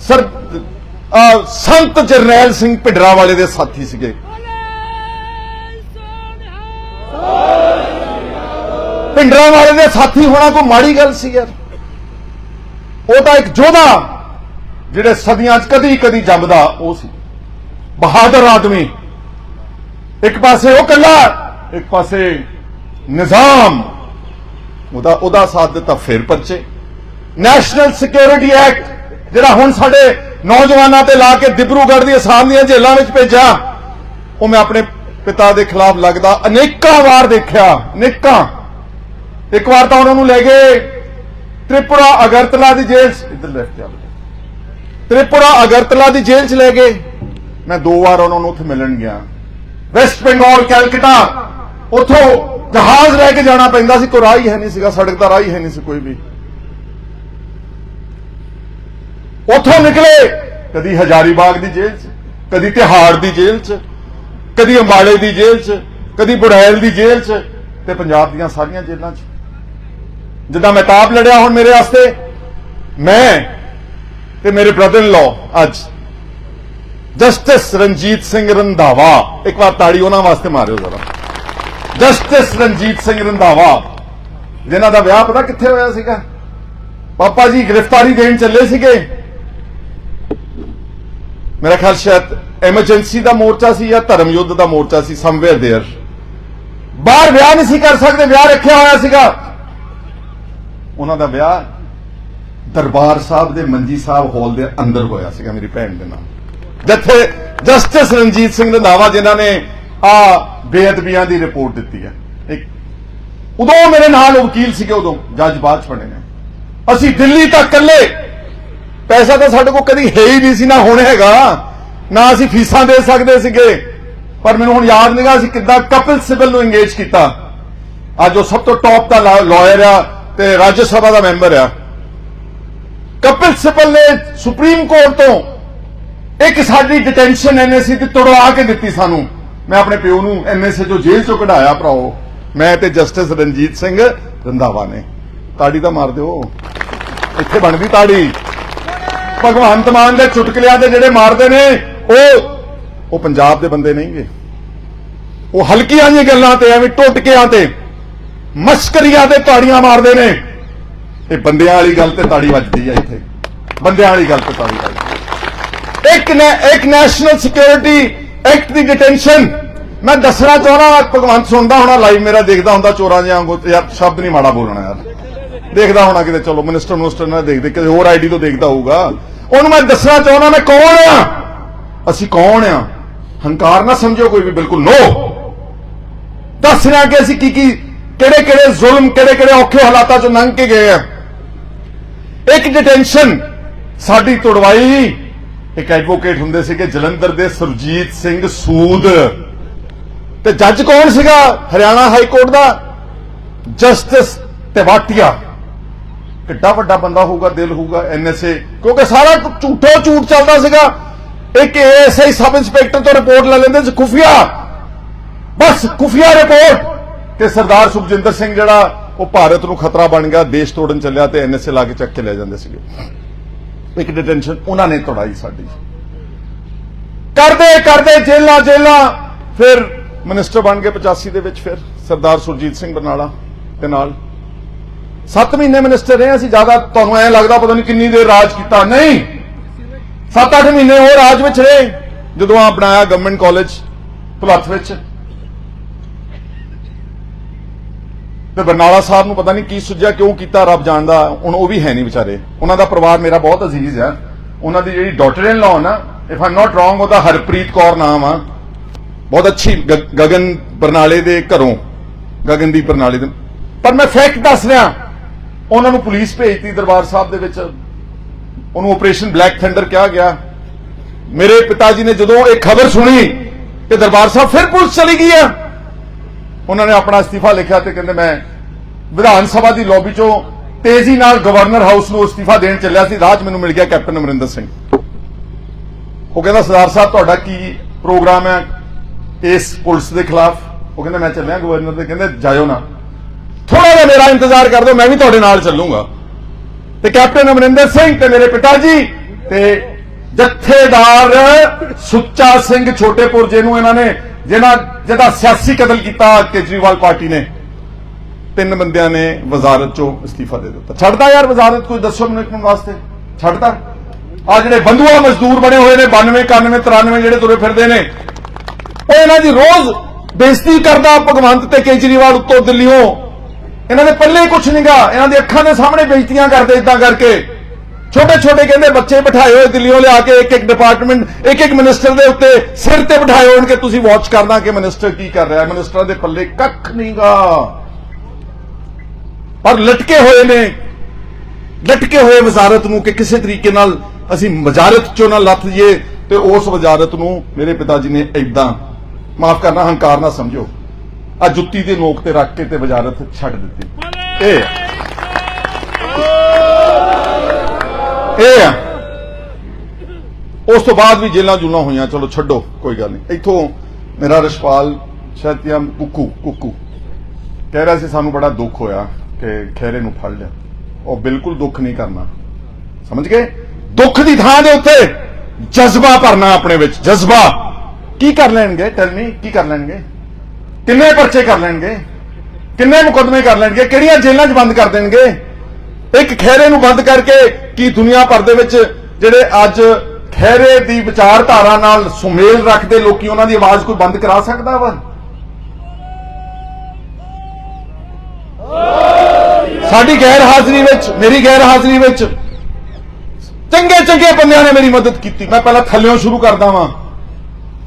ਸਰ ਸੰਤ ਜਰਨੈਲ ਸਿੰਘ ਭਿੰਡਰਾ ਵਾਲੇ ਦੇ ਸਾਥੀ ਸੀਗੇ। ਭਿੰਡਰਾਂ ਵਾਲੇ ਦੇ ਸਾਥੀ ਹੋਣਾ ਕੋਈ ਮਾੜੀ ਗੱਲ ਸੀ ਯਾਰ। ਉਹ ਤਾਂ ਇੱਕ ਯੋਧਾ ਜਿਹੜੇ ਸਦੀਆਂ 'ਚ ਕਦੀ ਕਦੀ ਜੰਮਦਾ, ਉਹ ਸੀ। ਬਹਾਦਰ ਆਦਮੀ। ਇੱਕ ਪਾਸੇ ਉਹ ਕੱਲਾ, ਇੱਕ ਪਾਸੇ ਨਿਜ਼ਾਮ। ਉਹਦਾ ਉਹਦਾ ਸਾਥ ਦਿੱਤਾ ਫਿਰ ਪਰਚੇ। ਨੈਸ਼ਨਲ ਸਿਕਿਉਰਿਟੀ ਐਕਟ, ਜਿਹੜਾ ਹੁਣ ਸਾਡੇ ਨੌਜਵਾਨਾਂ ਤੇ ਲਾ ਕੇ ਦਿਬਰੂਗੜ੍ਹ ਦੀ ਅਸਾਮ ਦੀਆਂ ਜੇਲ੍ਹਾਂ ਵਿੱਚ ਭੇਜਿਆ, ਉਹ ਮੈਂ ਆਪਣੇ ਪਿਤਾ ਦੇ ਖਿਲਾਫ ਲੱਗਦਾ, ਅਨੇਕਾਂ ਵਾਰ ਦੇਖਿਆ, ਅਨੇਕਾਂ। ਇੱਕ ਵਾਰ ਤਾਂ ਉਹਨਾਂ ਨੂੰ ਲੈ ਗਏ। ਤ੍ਰਿਪੁਰਾ ਅਗਰਤਲਾ ਦੀ ਜੇਲ੍ਹ 'ਚ ਇੱਧਰ ਕੇ ਚੱਲ। ਤ੍ਰਿਪੁਰਾ ਅਗਰਤਲਾ ਦੀ ਜੇਲ੍ਹ 'ਚ ਲੈ ਗਏ। ਮੈਂ ਦੋ ਵਾਰ ਉਹਨਾਂ ਨੂੰ ਉੱਥੇ ਮਿਲਣ ਗਿਆ। ਵੈਸਟ ਬੰਗਾਲ ਕੈਲਕਟਾ ਉੱਥੋਂ ਜਹਾਜ਼ ਲੈ ਕੇ ਜਾਣਾ ਪੈਂਦਾ ਸੀ, ਕੋਈ ਰਾਹ ਹੀ ਹੈ ਨਹੀਂ ਸੀਗਾ, ਸੜਕ ਦਾ ਰਾਹ ਹੀ ਹੈ ਨਹੀਂ ਸੀ ਕੋਈ ਵੀ। ਉੱਥੋਂ ਨਿਕਲੇ, ਕਦੀ ਹਜ਼ਾਰੀਬਾਗ ਦੀ ਜੇਲ੍ਹ 'ਚ, ਕਦੀ ਤਿਹਾੜ ਦੀ ਜੇਲ੍ਹ 'ਚ, ਕਦੀ ਅੰਬਾਲੇ ਦੀ ਜੇਲ੍ਹ 'ਚ, ਕਦੀ ਬੁੜੈਲ ਦੀ ਜੇਲ੍ਹ 'ਚ ਤੇ ਪੰਜਾਬ ਦੀਆਂ ਸਾਰੀਆਂ ਜੇਲ੍ਹਾਂ 'ਚ। ਜਿੱਦਾਂ ਮਹਿਤਾਬ ਲੜਿਆ ਹੁਣ ਮੇਰੇ ਵਾਸਤੇ ਮੈਂ ਤੇ ਮੇਰੇ ਬ੍ਰਦਰ ਇਨ ਲਾਅ ਅੱਜ ਜਸਟਿਸ ਰਣਜੀਤ ਸਿੰਘ ਰੰਧਾਵਾ ਇੱਕ ਵਾਰ ਤਾੜੀ ਉਹਨਾਂ ਵਾਸਤੇ ਮਾਰਿਓ ਜ਼ਰਾ ਜਸਟਿਸ ਰਣਜੀਤ ਸਿੰਘ ਰੰਧਾਵਾ ਜਿਨ੍ਹਾਂ ਦਾ ਵਿਆਹ ਪਤਾ ਕਿੱਥੇ ਹੋਇਆ ਸੀਗਾ ਪਾਪਾ ਜੀ ਗ੍ਰਿਫਤਾਰੀ ਦੇਣ ਚੱਲੇ ਸੀਗੇ ਮੇਰਾ ਖਿਆਲ ਸ਼ਾਇਦ ਐਮਰਜੈਂਸੀ ਦਾ ਮੋਰਚਾ ਸੀ ਜਾਂ ਧਰਮ ਯੁੱਧ ਦਾ ਮੋਰਚਾ ਸੀ ਸਮਵੇਅਰ देयर ਬਾਹਰ ਵਿਆਹ ਨਹੀਂ ਸੀ ਕਰ ਸਕਦੇ ਵਿਆਹ ਰੱਖਿਆ ਹੋਇਆ ਸੀਗਾ ਉਹਨਾਂ ਦਾ ਵਿਆਹ ਦਰਬਾਰ ਸਾਹਿਬ ਦੇ ਮੰਜੀ ਸਾਹਿਬ ਹਾਲ ਦੇ ਅੰਦਰ ਹੋਇਆ ਸੀਗਾ ਮੇਰੀ ਭੈਣ ਦੇ ਨਾਲ। ਜਿੱਥੇ ਜਸਟਿਸ ਰਣਜੀਤ ਸਿੰਘ ਰੰਧਾਵਾ ਜਿਨ੍ਹਾਂ ਨੇ ਆ ਬੇਅਦਬੀਆਂ ਦੀ ਰਿਪੋਰਟ ਦਿੱਤੀ ਹੈ। ਇੱਕ ਉਦੋਂ ਮੇਰੇ ਨਾਲ ਵਕੀਲ ਸੀਗੇ, ਉਦੋਂ ਜੱਜ ਬਾਅਦ ਚ ਬਣੇ ਨੇ। ਅਸੀਂ ਦਿੱਲੀ ਤੱਕ ਇਕੱਲੇ। ਪੈਸਾ ਤਾਂ ਸਾਡੇ ਕੋਲ ਕਦੀ ਹੈ ਹੀ ਨਹੀਂ ਸੀ, ਨਾ ਹੁਣ ਹੈਗਾ, ਨਾ ਅਸੀਂ ਫੀਸਾਂ ਦੇ ਸਕਦੇ ਸੀਗੇ। ਪਰ ਮੈਨੂੰ ਹੁਣ ਯਾਦ ਨਹੀਂਗਾ ਅਸੀਂ ਕਿੱਦਾਂ ਕਪਿਲ ਸਿਬਲ ਨੂੰ ਇੰਗੇਜ ਕੀਤਾ। ਅੱਜ ਉਹ ਸਭ ਤੋਂ ਟੌਪ ਦਾ ਲਾਇਰ ਆ। ਤੇ ਰਾਜ ਸਭਾ ਦਾ ਮੈਂਬਰ ਆ। ਕਪਿਲ ਸਿਬਲ ਨੇ ਸੁਪਰੀਮ ਕੋਰਟ ਤੋਂ ਇੱਕ ਸਾਡੀ ਡਿਟੈਂਸ਼ਨ ਐਨਐਸਸੀ ਦੀ ਤੁੜਵਾ ਕੇ ਦਿੱਤੀ ਸਾਨੂੰ। ਮੈਂ ਆਪਣੇ ਪਿਓ ਨੂੰ ਐਨਐਸਏ ਚੋਂ ਜੇਲ੍ਹ ਚੋਂ ਕਢਾਇਆ, ਭਰਾਓ। ਮੈਂ ਤੇ ਜਸਟਿਸ ਰਣਜੀਤ ਸਿੰਘ ਰੰਧਾਵਾ ਨੇ। ਤਾੜੀ ਤਾਂ ਮਾਰ ਦਿਓ। ਇੱਥੇ ਬਣਦੀ ਤਾੜੀ। ਭਗਵੰਤ ਮਾਨ ਦੇ ਚੁਟਕਲਿਆਂ ਦੇ ਜਿਹੜੇ ਮਾਰਦੇ ਨੇ, ਉਹ ਉਹ ਪੰਜਾਬ ਦੇ ਬੰਦੇ ਨਹੀਂਗੇ। ਉਹ ਹਲਕੀਆਂ ਜਿਹੀਆਂ ਗੱਲਾਂ ਤੇ ਐਵੇਂ ਟੁੱਟਕਿਆਂ ਤੇ ਮਸਕਰੀਆਂ ਤੇ ਤਾੜੀਆਂ ਮਾਰਦੇ ਨੇ। ਇਹ ਬੰਦਿਆਂ ਵਾਲੀ ਗੱਲ ਤੇ ਤਾੜੀ ਵੱਜਦੀ ਆ ਇੱਥੇ। ਬੰਦਿਆਂ ਵਾਲੀ ਗੱਲ ਤੇ ਤਾੜੀ ਵੱਜਦੀ ਇੱਕ ਨੇ ਇੱਕ ਨੈਸ਼ਨਲ ਸਿਕਿਉਰਿਟੀ ਐਕਟ ਦੀ ਡਿਟੈਂਸ਼ਨ ਮੈਂ ਦੱਸਣਾ ਚਾਹੁੰਦਾ ਭਗਵੰਤ ਸੁਣਦਾ ਹੋਣਾ ਲਾਈਵ ਮੇਰਾ ਦੇਖਦਾ ਹੁੰਦਾ ਚੋਰਾਂ ਜਿਹਾ ਯਾਰ ਸ਼ਬਦ ਨਹੀਂ ਮਾੜਾ ਬੋਲਣਾ ਯਾਰ। ਦੇਖਦਾ ਹੋਣਾ ਕਿਤੇ, ਚਲੋ ਮਿਨਿਸਟਰ ਮਿਨਿਸਟਰ ਨਾਲ ਦੇਖਦੇ, ਕਿਤੇ ਹੋਰ ਆਈਡੀ ਤੋਂ ਦੇਖਦਾ ਹੋਊਗਾ। ਉਹਨੂੰ ਮੈਂ ਦੱਸਣਾ ਚਾਹੁੰਦਾ, ਮੈਂ ਕੌਣ ਆ? ਅਸੀਂ ਕੌਣ ਆ? ਹੰਕਾਰ ਨਾ ਸਮਝੋ ਕੋਈ ਵੀ, ਬਿਲਕੁਲ ਨੋ ਦੱਸ ਰਿਹਾ ਕਿ ਅਸੀਂ ਕੀ ਕੀ ਕਿਹੜੇ ਕਿਹੜੇ ਜ਼ੁਲਮ, ਕਿਹੜੇ ਕਿਹੜੇ ਔਖੇ ਹਾਲਾਤਾਂ ਚੋਂ ਲੰਘ ਕੇ ਗਏ ਆ। ਇੱਕ ਡਿਟੈਂਸ਼ਨ ਸਾਡੀ ਤੁੜਵਾਈ। ਇੱਕ ਐਡਵੋਕੇਟ ਹੁੰਦੇ ਸੀਗੇ ਜਲੰਧਰ ਦੇ ਸੁਰਜੀਤ ਸਿੰਘ ਸੂਦ। ਤੇ ਜੱਜ ਕੌਣ ਸੀਗਾ? ਹਰਿਆਣਾ ਹਾਈ ਕੋਰਟ ਦਾ ਜਸਟਿਸ ਤਿਵਾਟੀਆ। ਕਿੱਡਾ ਵੱਡਾ ਬੰਦਾ ਹੋਊਗਾ, ਦਿਲ ਹੋਊਗਾ ਐਨਐਸਏ ਕਿਉਂਕਿ ਸਾਰਾ ਝੂਠੋ ਝੂਠ ਚੱਲਦਾ ਸੀਗਾ। ਇੱਕ ਐਸਆਈ ਸਬ ਇੰਸਪੈਕਟਰ ਤੋਂ ਰਿਪੋਰਟ ਲੈ ਲੈਂਦੇ ਸੀ, ਖੁਫੀਆ। ਬਸ ਖੁਫੀਆ ਰਿਪੋਰਟ। ਤੇ ਸਰਦਾਰ ਸੁਖਜਿੰਦਰ ਸਿੰਘ ਜਿਹੜਾ ਉਹ ਭਾਰਤ ਨੂੰ ਖਤਰਾ ਬਣ ਗਿਆ, ਦੇਸ਼ ਤੋੜਨ ਚੱਲਿਆ ਤੇ ਐਨਐਸਏ ਲਾ ਕੇ ਚੱਕ ਕੇ ਲੈ ਜਾਂਦੇ ਸੀਗੇ। ਇੱਕ ਡਿਟੈਂਸ਼ਨ ਉਹਨਾਂ ਨੇ ਤੋੜਾਈ ਸਾਡੀ। ਕਰਦੇ ਕਰਦੇ ਜੇਲਾਂ ਜੇਲਾਂ ਫਿਰ ਮਿਨਿਸਟਰ ਬਣ ਗਏ 85 ਦੇ ਵਿੱਚ ਫਿਰ, ਸਰਦਾਰ ਸੁਰਜੀਤ ਸਿੰਘ ਬਰਨਾਲਾ ਦੇ ਨਾਲ। 7 ਮਹੀਨੇ ਮਿਨਿਸਟਰ ਰਹੇ ਅਸੀਂ, ਜ਼ਿਆਦਾ ਤੁਹਾਨੂੰ ਐ ਲੱਗਦਾ ਪਤਾ ਨਹੀਂ ਕਿੰਨੀ ਦੇਰ ਰਾਜ ਕੀਤਾ। ਨਹੀਂ 7-8 ਮਹੀਨੇ ਉਹ ਰਾਜ ਵਿੱਚ ਰਹੇ। ਜਦੋਂ ਆ ਬਣਾਇਆ ਗਵਰਨਮੈਂਟ ਕਾਲਜ ਭਲੱਥ ਵਿੱਚ। ਤੇ ਬਰਨਾਲਾ ਸਾਹਿਬ ਨੂੰ ਪਤਾ ਨਹੀਂ ਕੀ ਸੁਝਿਆ ਕਿਉਂ ਕੀਤਾ ਰੱਬ ਜਾਣਦਾ, ਹੁਣ ਉਹ ਵੀ ਹੈ ਨਹੀਂ ਵਿਚਾਰੇ। ਉਹਨਾਂ ਦਾ ਪਰਿਵਾਰ ਮੇਰਾ ਬਹੁਤ ਅਜ਼ੀਜ਼ ਹੈ। ਉਹਨਾਂ ਦੀ ਜਿਹੜੀ ਡਾਟਰ ਇਨ ਲਾਅ ਨਾ ਇਫ ਆਮ ਨਾਟ ਰੋਂਗ ਉਹਦਾ ਹਰਪ੍ਰੀਤ ਕੌਰ ਨਾਮ ਆ। ਬਹੁਤ ਅੱਛੀ ਗ- ਗਗਨ ਬਰਨਾਲੇ ਦੇ ਘਰੋਂ, ਗਗਨਦੀਪ ਬਰਨਾਲੇ ਦੇ। ਪਰ ਮੈਂ ਫੈਕਟ ਦੱਸ ਰਿਹਾ, ਉਹਨਾਂ ਨੂੰ ਪੁਲਿਸ ਭੇਜਤੀ ਦਰਬਾਰ ਸਾਹਿਬ ਦੇ ਵਿੱਚ। ਉਹਨੂੰ ਆਪਰੇਸ਼ਨ ਬਲੈਕ ਥੰਡਰ ਕਿਹਾ ਗਿਆ। ਮੇਰੇ ਪਿਤਾ ਜੀ ਨੇ ਜਦੋਂ ਇਹ ਖਬਰ ਸੁਣੀ ਕਿ ਦਰਬਾਰ ਸਾਹਿਬ ਫਿਰ ਪੁਲਿਸ ਚਲੀ ਗਈ ਆ। ਉਹਨਾਂ ਨੇ ਆਪਣਾ ਅਸਤੀਫਾ ਲਿਖਿਆ ਤੇ ਕਹਿੰਦੇ ਮੈਂ ਵਿਧਾਨ ਸਭਾ ਦੀ ਲੌਬੀ ਚੋਂ ਤੇਜ਼ੀ ਨਾਲ ਗਵਰਨਰ ਹਾਊਸ ਨੂੰ ਅਸਤੀਫਾ ਦੇਣ ਚੱਲਿਆ ਸੀ। ਰਾਜ ਮੈਨੂੰ ਮਿਲ ਗਿਆ ਕੈਪਟਨ ਅਮਰਿੰਦਰ ਸਿੰਘ। ਉਹ ਕਹਿੰਦਾ, ਸਰਦਾਰ ਸਾਹਿਬ, ਤੁਹਾਡਾ ਕੀ ਪ੍ਰੋਗਰਾਮ ਹੈ ਇਸ ਪੁਲਿਸ ਦੇ ਖਿਲਾਫ? ਉਹ ਕਹਿੰਦਾ, ਮੈਂ ਚੱਲਿਆ ਗਵਰਨਰ ਦੇ। ਕਹਿੰਦੇ, ਜਾਇਓ ਨਾ। ਥੋੜਾ ਜਿਹਾ ਮੇਰਾ ਇੰਤਜ਼ਾਰ ਕਰ ਦਿਓ, ਮੈਂ ਵੀ ਤੁਹਾਡੇ ਨਾਲ ਚੱਲੂਗਾ। ਤੇ ਕੈਪਟਨ ਅਮਰਿੰਦਰ ਸਿੰਘ ਤੇ ਮੇਰੇ ਪਿਤਾ ਜੀ ਤੇ ਜਥੇਦਾਰ ਸੁੱਚਾ ਸਿੰਘ ਛੋਟੇਪੁਰ ਜਿਹਨੂੰ ਇਹਨਾਂ ਨੇ, ਜਿਹਨਾਂ ਜਿਹਦਾ ਸਿਆਸੀ ਕਤਲ ਕੀਤਾ ਕੇਜਰੀਵਾਲ ਪਾਰਟੀ ਨੇ, ਤਿੰਨ ਬੰਦਿਆਂ ਨੇ ਵਜ਼ਾਰਤ ਚੋਂ ਅਸਤੀਫਾ ਦੇ ਦਿੱਤਾ। ਛੱਡਦਾ ਯਾਰ ਵਜ਼ਾਰਤ, ਕੋਈ ਦੱਸੋ ਮੈਨੂੰ ਇੱਕ ਮਿੰਟ ਵਾਸਤੇ। ਛੱਡਦਾ ਆ ਜਿਹੜੇ ਬੰਧੂਆ ਮਜ਼ਦੂਰ ਬਣੇ ਹੋਏ ਨੇ 92 91 93 ਜਿਹੜੇ ਤੁਰੇ ਫਿਰਦੇ ਨੇ, ਉਹ ਇਹਨਾਂ ਦੀ ਰੋਜ਼ ਬੇਇੱਜ਼ਤੀ ਕਰਦਾ ਭਗਵੰਤ ਤੇ ਕੇਜਰੀਵਾਲ ਉੱਤੋਂ ਦਿੱਲੀੋਂ ਇਹਨਾਂ ਦੇ ਪੱਲੇ ਕੁਛ ਨਹੀਂਗਾ ਇਹਨਾਂ ਦੇ ਅੱਖਾਂ ਦੇ ਸਾਹਮਣੇ ਬੇਇੱਜ਼ਤੀਆਂ ਕਰਦੇ ਇਦਾਂ ਕਰਕੇ। ਛੋਟੇ ਛੋਟੇ ਕਹਿੰਦੇ ਬੱਚੇ ਬਿਠਾਏ ਹੋਏ ਦਿੱਲੀੋਂ ਲਿਆ ਕੇ ਇੱਕ ਇੱਕ ਡਿਪਾਰਟਮੈਂਟ ਇੱਕ ਇੱਕ ਮਿਨਿਸਟਰ ਦੇ ਉੱਤੇ ਸਿਰ ਤੇ ਬਿਠਾਏ ਹੋਣ ਕਿ ਤੁਸੀਂ ਵਾਚ ਕਰਨਾ ਕਿ ਮਿਨਿਸਟਰ ਕੀ ਕਰ ਰਿਹਾ ਮਿਨਿਸਟਰਾਂ ਦੇ ਪੱਲੇ ਕੱਖ ਨਹੀਂਗਾ। ਪਰ ਲਟਕੇ ਹੋਏ ਨੇ। ਲਟਕੇ ਹੋਏ ਵਜ਼ਾਰਤ ਨੂੰ ਕਿ ਕਿਸੇ ਤਰੀਕੇ ਨਾਲ ਅਸੀਂ ਵਜ਼ਾਰਤ ਚੋਂ ਨਾ ਲੱਥ ਜੀਏ ਤੇ ਉਸ ਵਜ਼ਾਰਤ ਨੂੰ ਮੇਰੇ ਪਿਤਾ ਜੀ ਨੇ ਐਦਾਂ ਮਾਫ ਕਰਨਾ, ਹੰਕਾਰ ਨਾ ਸਮਝੋ ਆ ਜੁੱਤੀ ਦੇ ਨੋਕ ਤੇ ਰੱਖ ਕੇ ਤੇ ਵਜ਼ਾਰਤ ਛੱਡ ਦਿੱਤੀ। ਇਹ ਆ। ਇਹ ਆ। ਉਸ ਤੋਂ ਬਾਅਦ ਵੀ ਜੇਲਾਂ ਜੁਲਾਂ ਹੋਈਆਂ। ਚਲੋ ਛੱਡੋ, ਕੋਈ ਗੱਲ ਨਹੀਂ। ਇੱਥੋਂ ਮੇਰਾ ਰਸ਼ਪਾਲ ਸ਼ਤਿਆਮ ਕੁੱਕੂ ਕੁੱਕੂ। ਕਹਿ ਰਿਹਾ ਸੀ ਸਾਨੂੰ ਬੜਾ ਦੁੱਖ ਹੋਇਆ ਕਿ ਖੈਰੇ ਨੂੰ ਫੜ ਲਿਆ। ਉਹ ਬਿਲਕੁਲ ਦੁੱਖ ਨਹੀਂ ਕਰਨਾ। ਸਮਝ ਗਏ? ਦੁੱਖ ਦੀ ਥਾਂ ਦੇ ਉੱਤੇ ਜਜ਼ਬਾ ਭਰਨਾ ਆਪਣੇ ਵਿੱਚ। ਜਜ਼ਬਾ। ਕੀ ਕਰ ਲੈਣਗੇ? ਟੈਲ ਮੀ ਕੀ ਕਰ ਲੈਣਗੇ? ਕਿੰਨੇ ਪਰਚੇ ਕਰ ਲੈਣਗੇ? ਕਿੰਨੇ ਮੁਕੱਦਮੇ ਕਰ ਲੈਣਗੇ? ਕਿਹੜੀਆਂ ਜੇਲ੍ਹਾਂ 'ਚ ਬੰਦ ਕਰ ਦੇਣਗੇ? ਇੱਕ ਖਹਿਰੇ ਨੂੰ ਬੰਦ ਕਰਕੇ ਕੀ ਦੁਨੀਆ ਭਰ ਦੇ ਵਿੱਚ ਜਿਹੜੇ ਅੱਜ ਖਹਿਰੇ ਦੀ ਵਿਚਾਰਧਾਰਾ ਨਾਲ ਸੁਮੇਲ ਰੱਖਦੇ ਲੋਕੀ ਉਹਨਾਂ ਦੀ ਆਵਾਜ਼ ਕੋਈ ਬੰਦ ਕਰਾ ਸਕਦਾ ਵਾ? ਸਾਡੀ ਗੈਰ ਹਾਜ਼ਰੀ ਵਿੱਚ, ਮੇਰੀ ਗੈਰ ਹਾਜ਼ਰੀ ਵਿੱਚ ਚੰਗੇ ਚੰਗੇ ਬੰਦਿਆਂ ਨੇ ਮੇਰੀ ਮਦਦ ਕੀਤੀ। ਮੈਂ ਪਹਿਲਾਂ ਥੱਲਿਓਂ ਸ਼ੁਰੂ ਕਰਦਾ ਵਾਂ।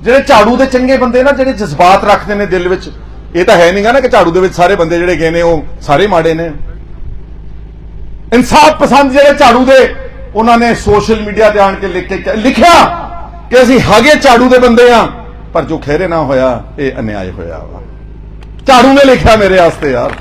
ਜਿਹੜੇ ਝਾੜੂ ਦੇ ਚੰਗੇ ਬੰਦੇ ਨਾ, ਜਿਹੜੇ ਜਜ਼ਬਾਤ ਰੱਖਦੇ ਨੇ ਦਿਲ ਵਿੱਚ, ਇਹ ਤਾਂ ਹੈ ਨਹੀਂਗਾ ਨਾ ਕਿ ਝਾੜੂ ਦੇ ਵਿੱਚ ਸਾਰੇ ਬੰਦੇ ਜਿਹੜੇ ਗਏ ਨੇ, ਉਹ ਸਾਰੇ ਮਾੜੇ ਨੇ। ਇਨਸਾਫ ਪਸੰਦ ਜਿਹੜੇ ਝਾੜੂ ਦੇ, ਉਹਨਾਂ ਨੇ ਸੋਸ਼ਲ ਮੀਡੀਆ ਤੇ ਆਣ ਕੇ ਲਿਖ ਕੇ ਲਿਖਿਆ ਕਿ ਅਸੀਂ ਹਾਗੇ ਝਾੜੂ ਦੇ ਬੰਦੇ ਆ, ਪਰ ਜੋ ਖਹਿਰੇ ਨਾ ਹੋਇਆ, ਇਹ ਅਨਿਆਏ ਹੋਇਆ ਵਾ। ਝਾੜੂ ਨੇ ਲਿਖਿਆ ਮੇਰੇ ਵਾਸਤੇ, ਯਾਰ।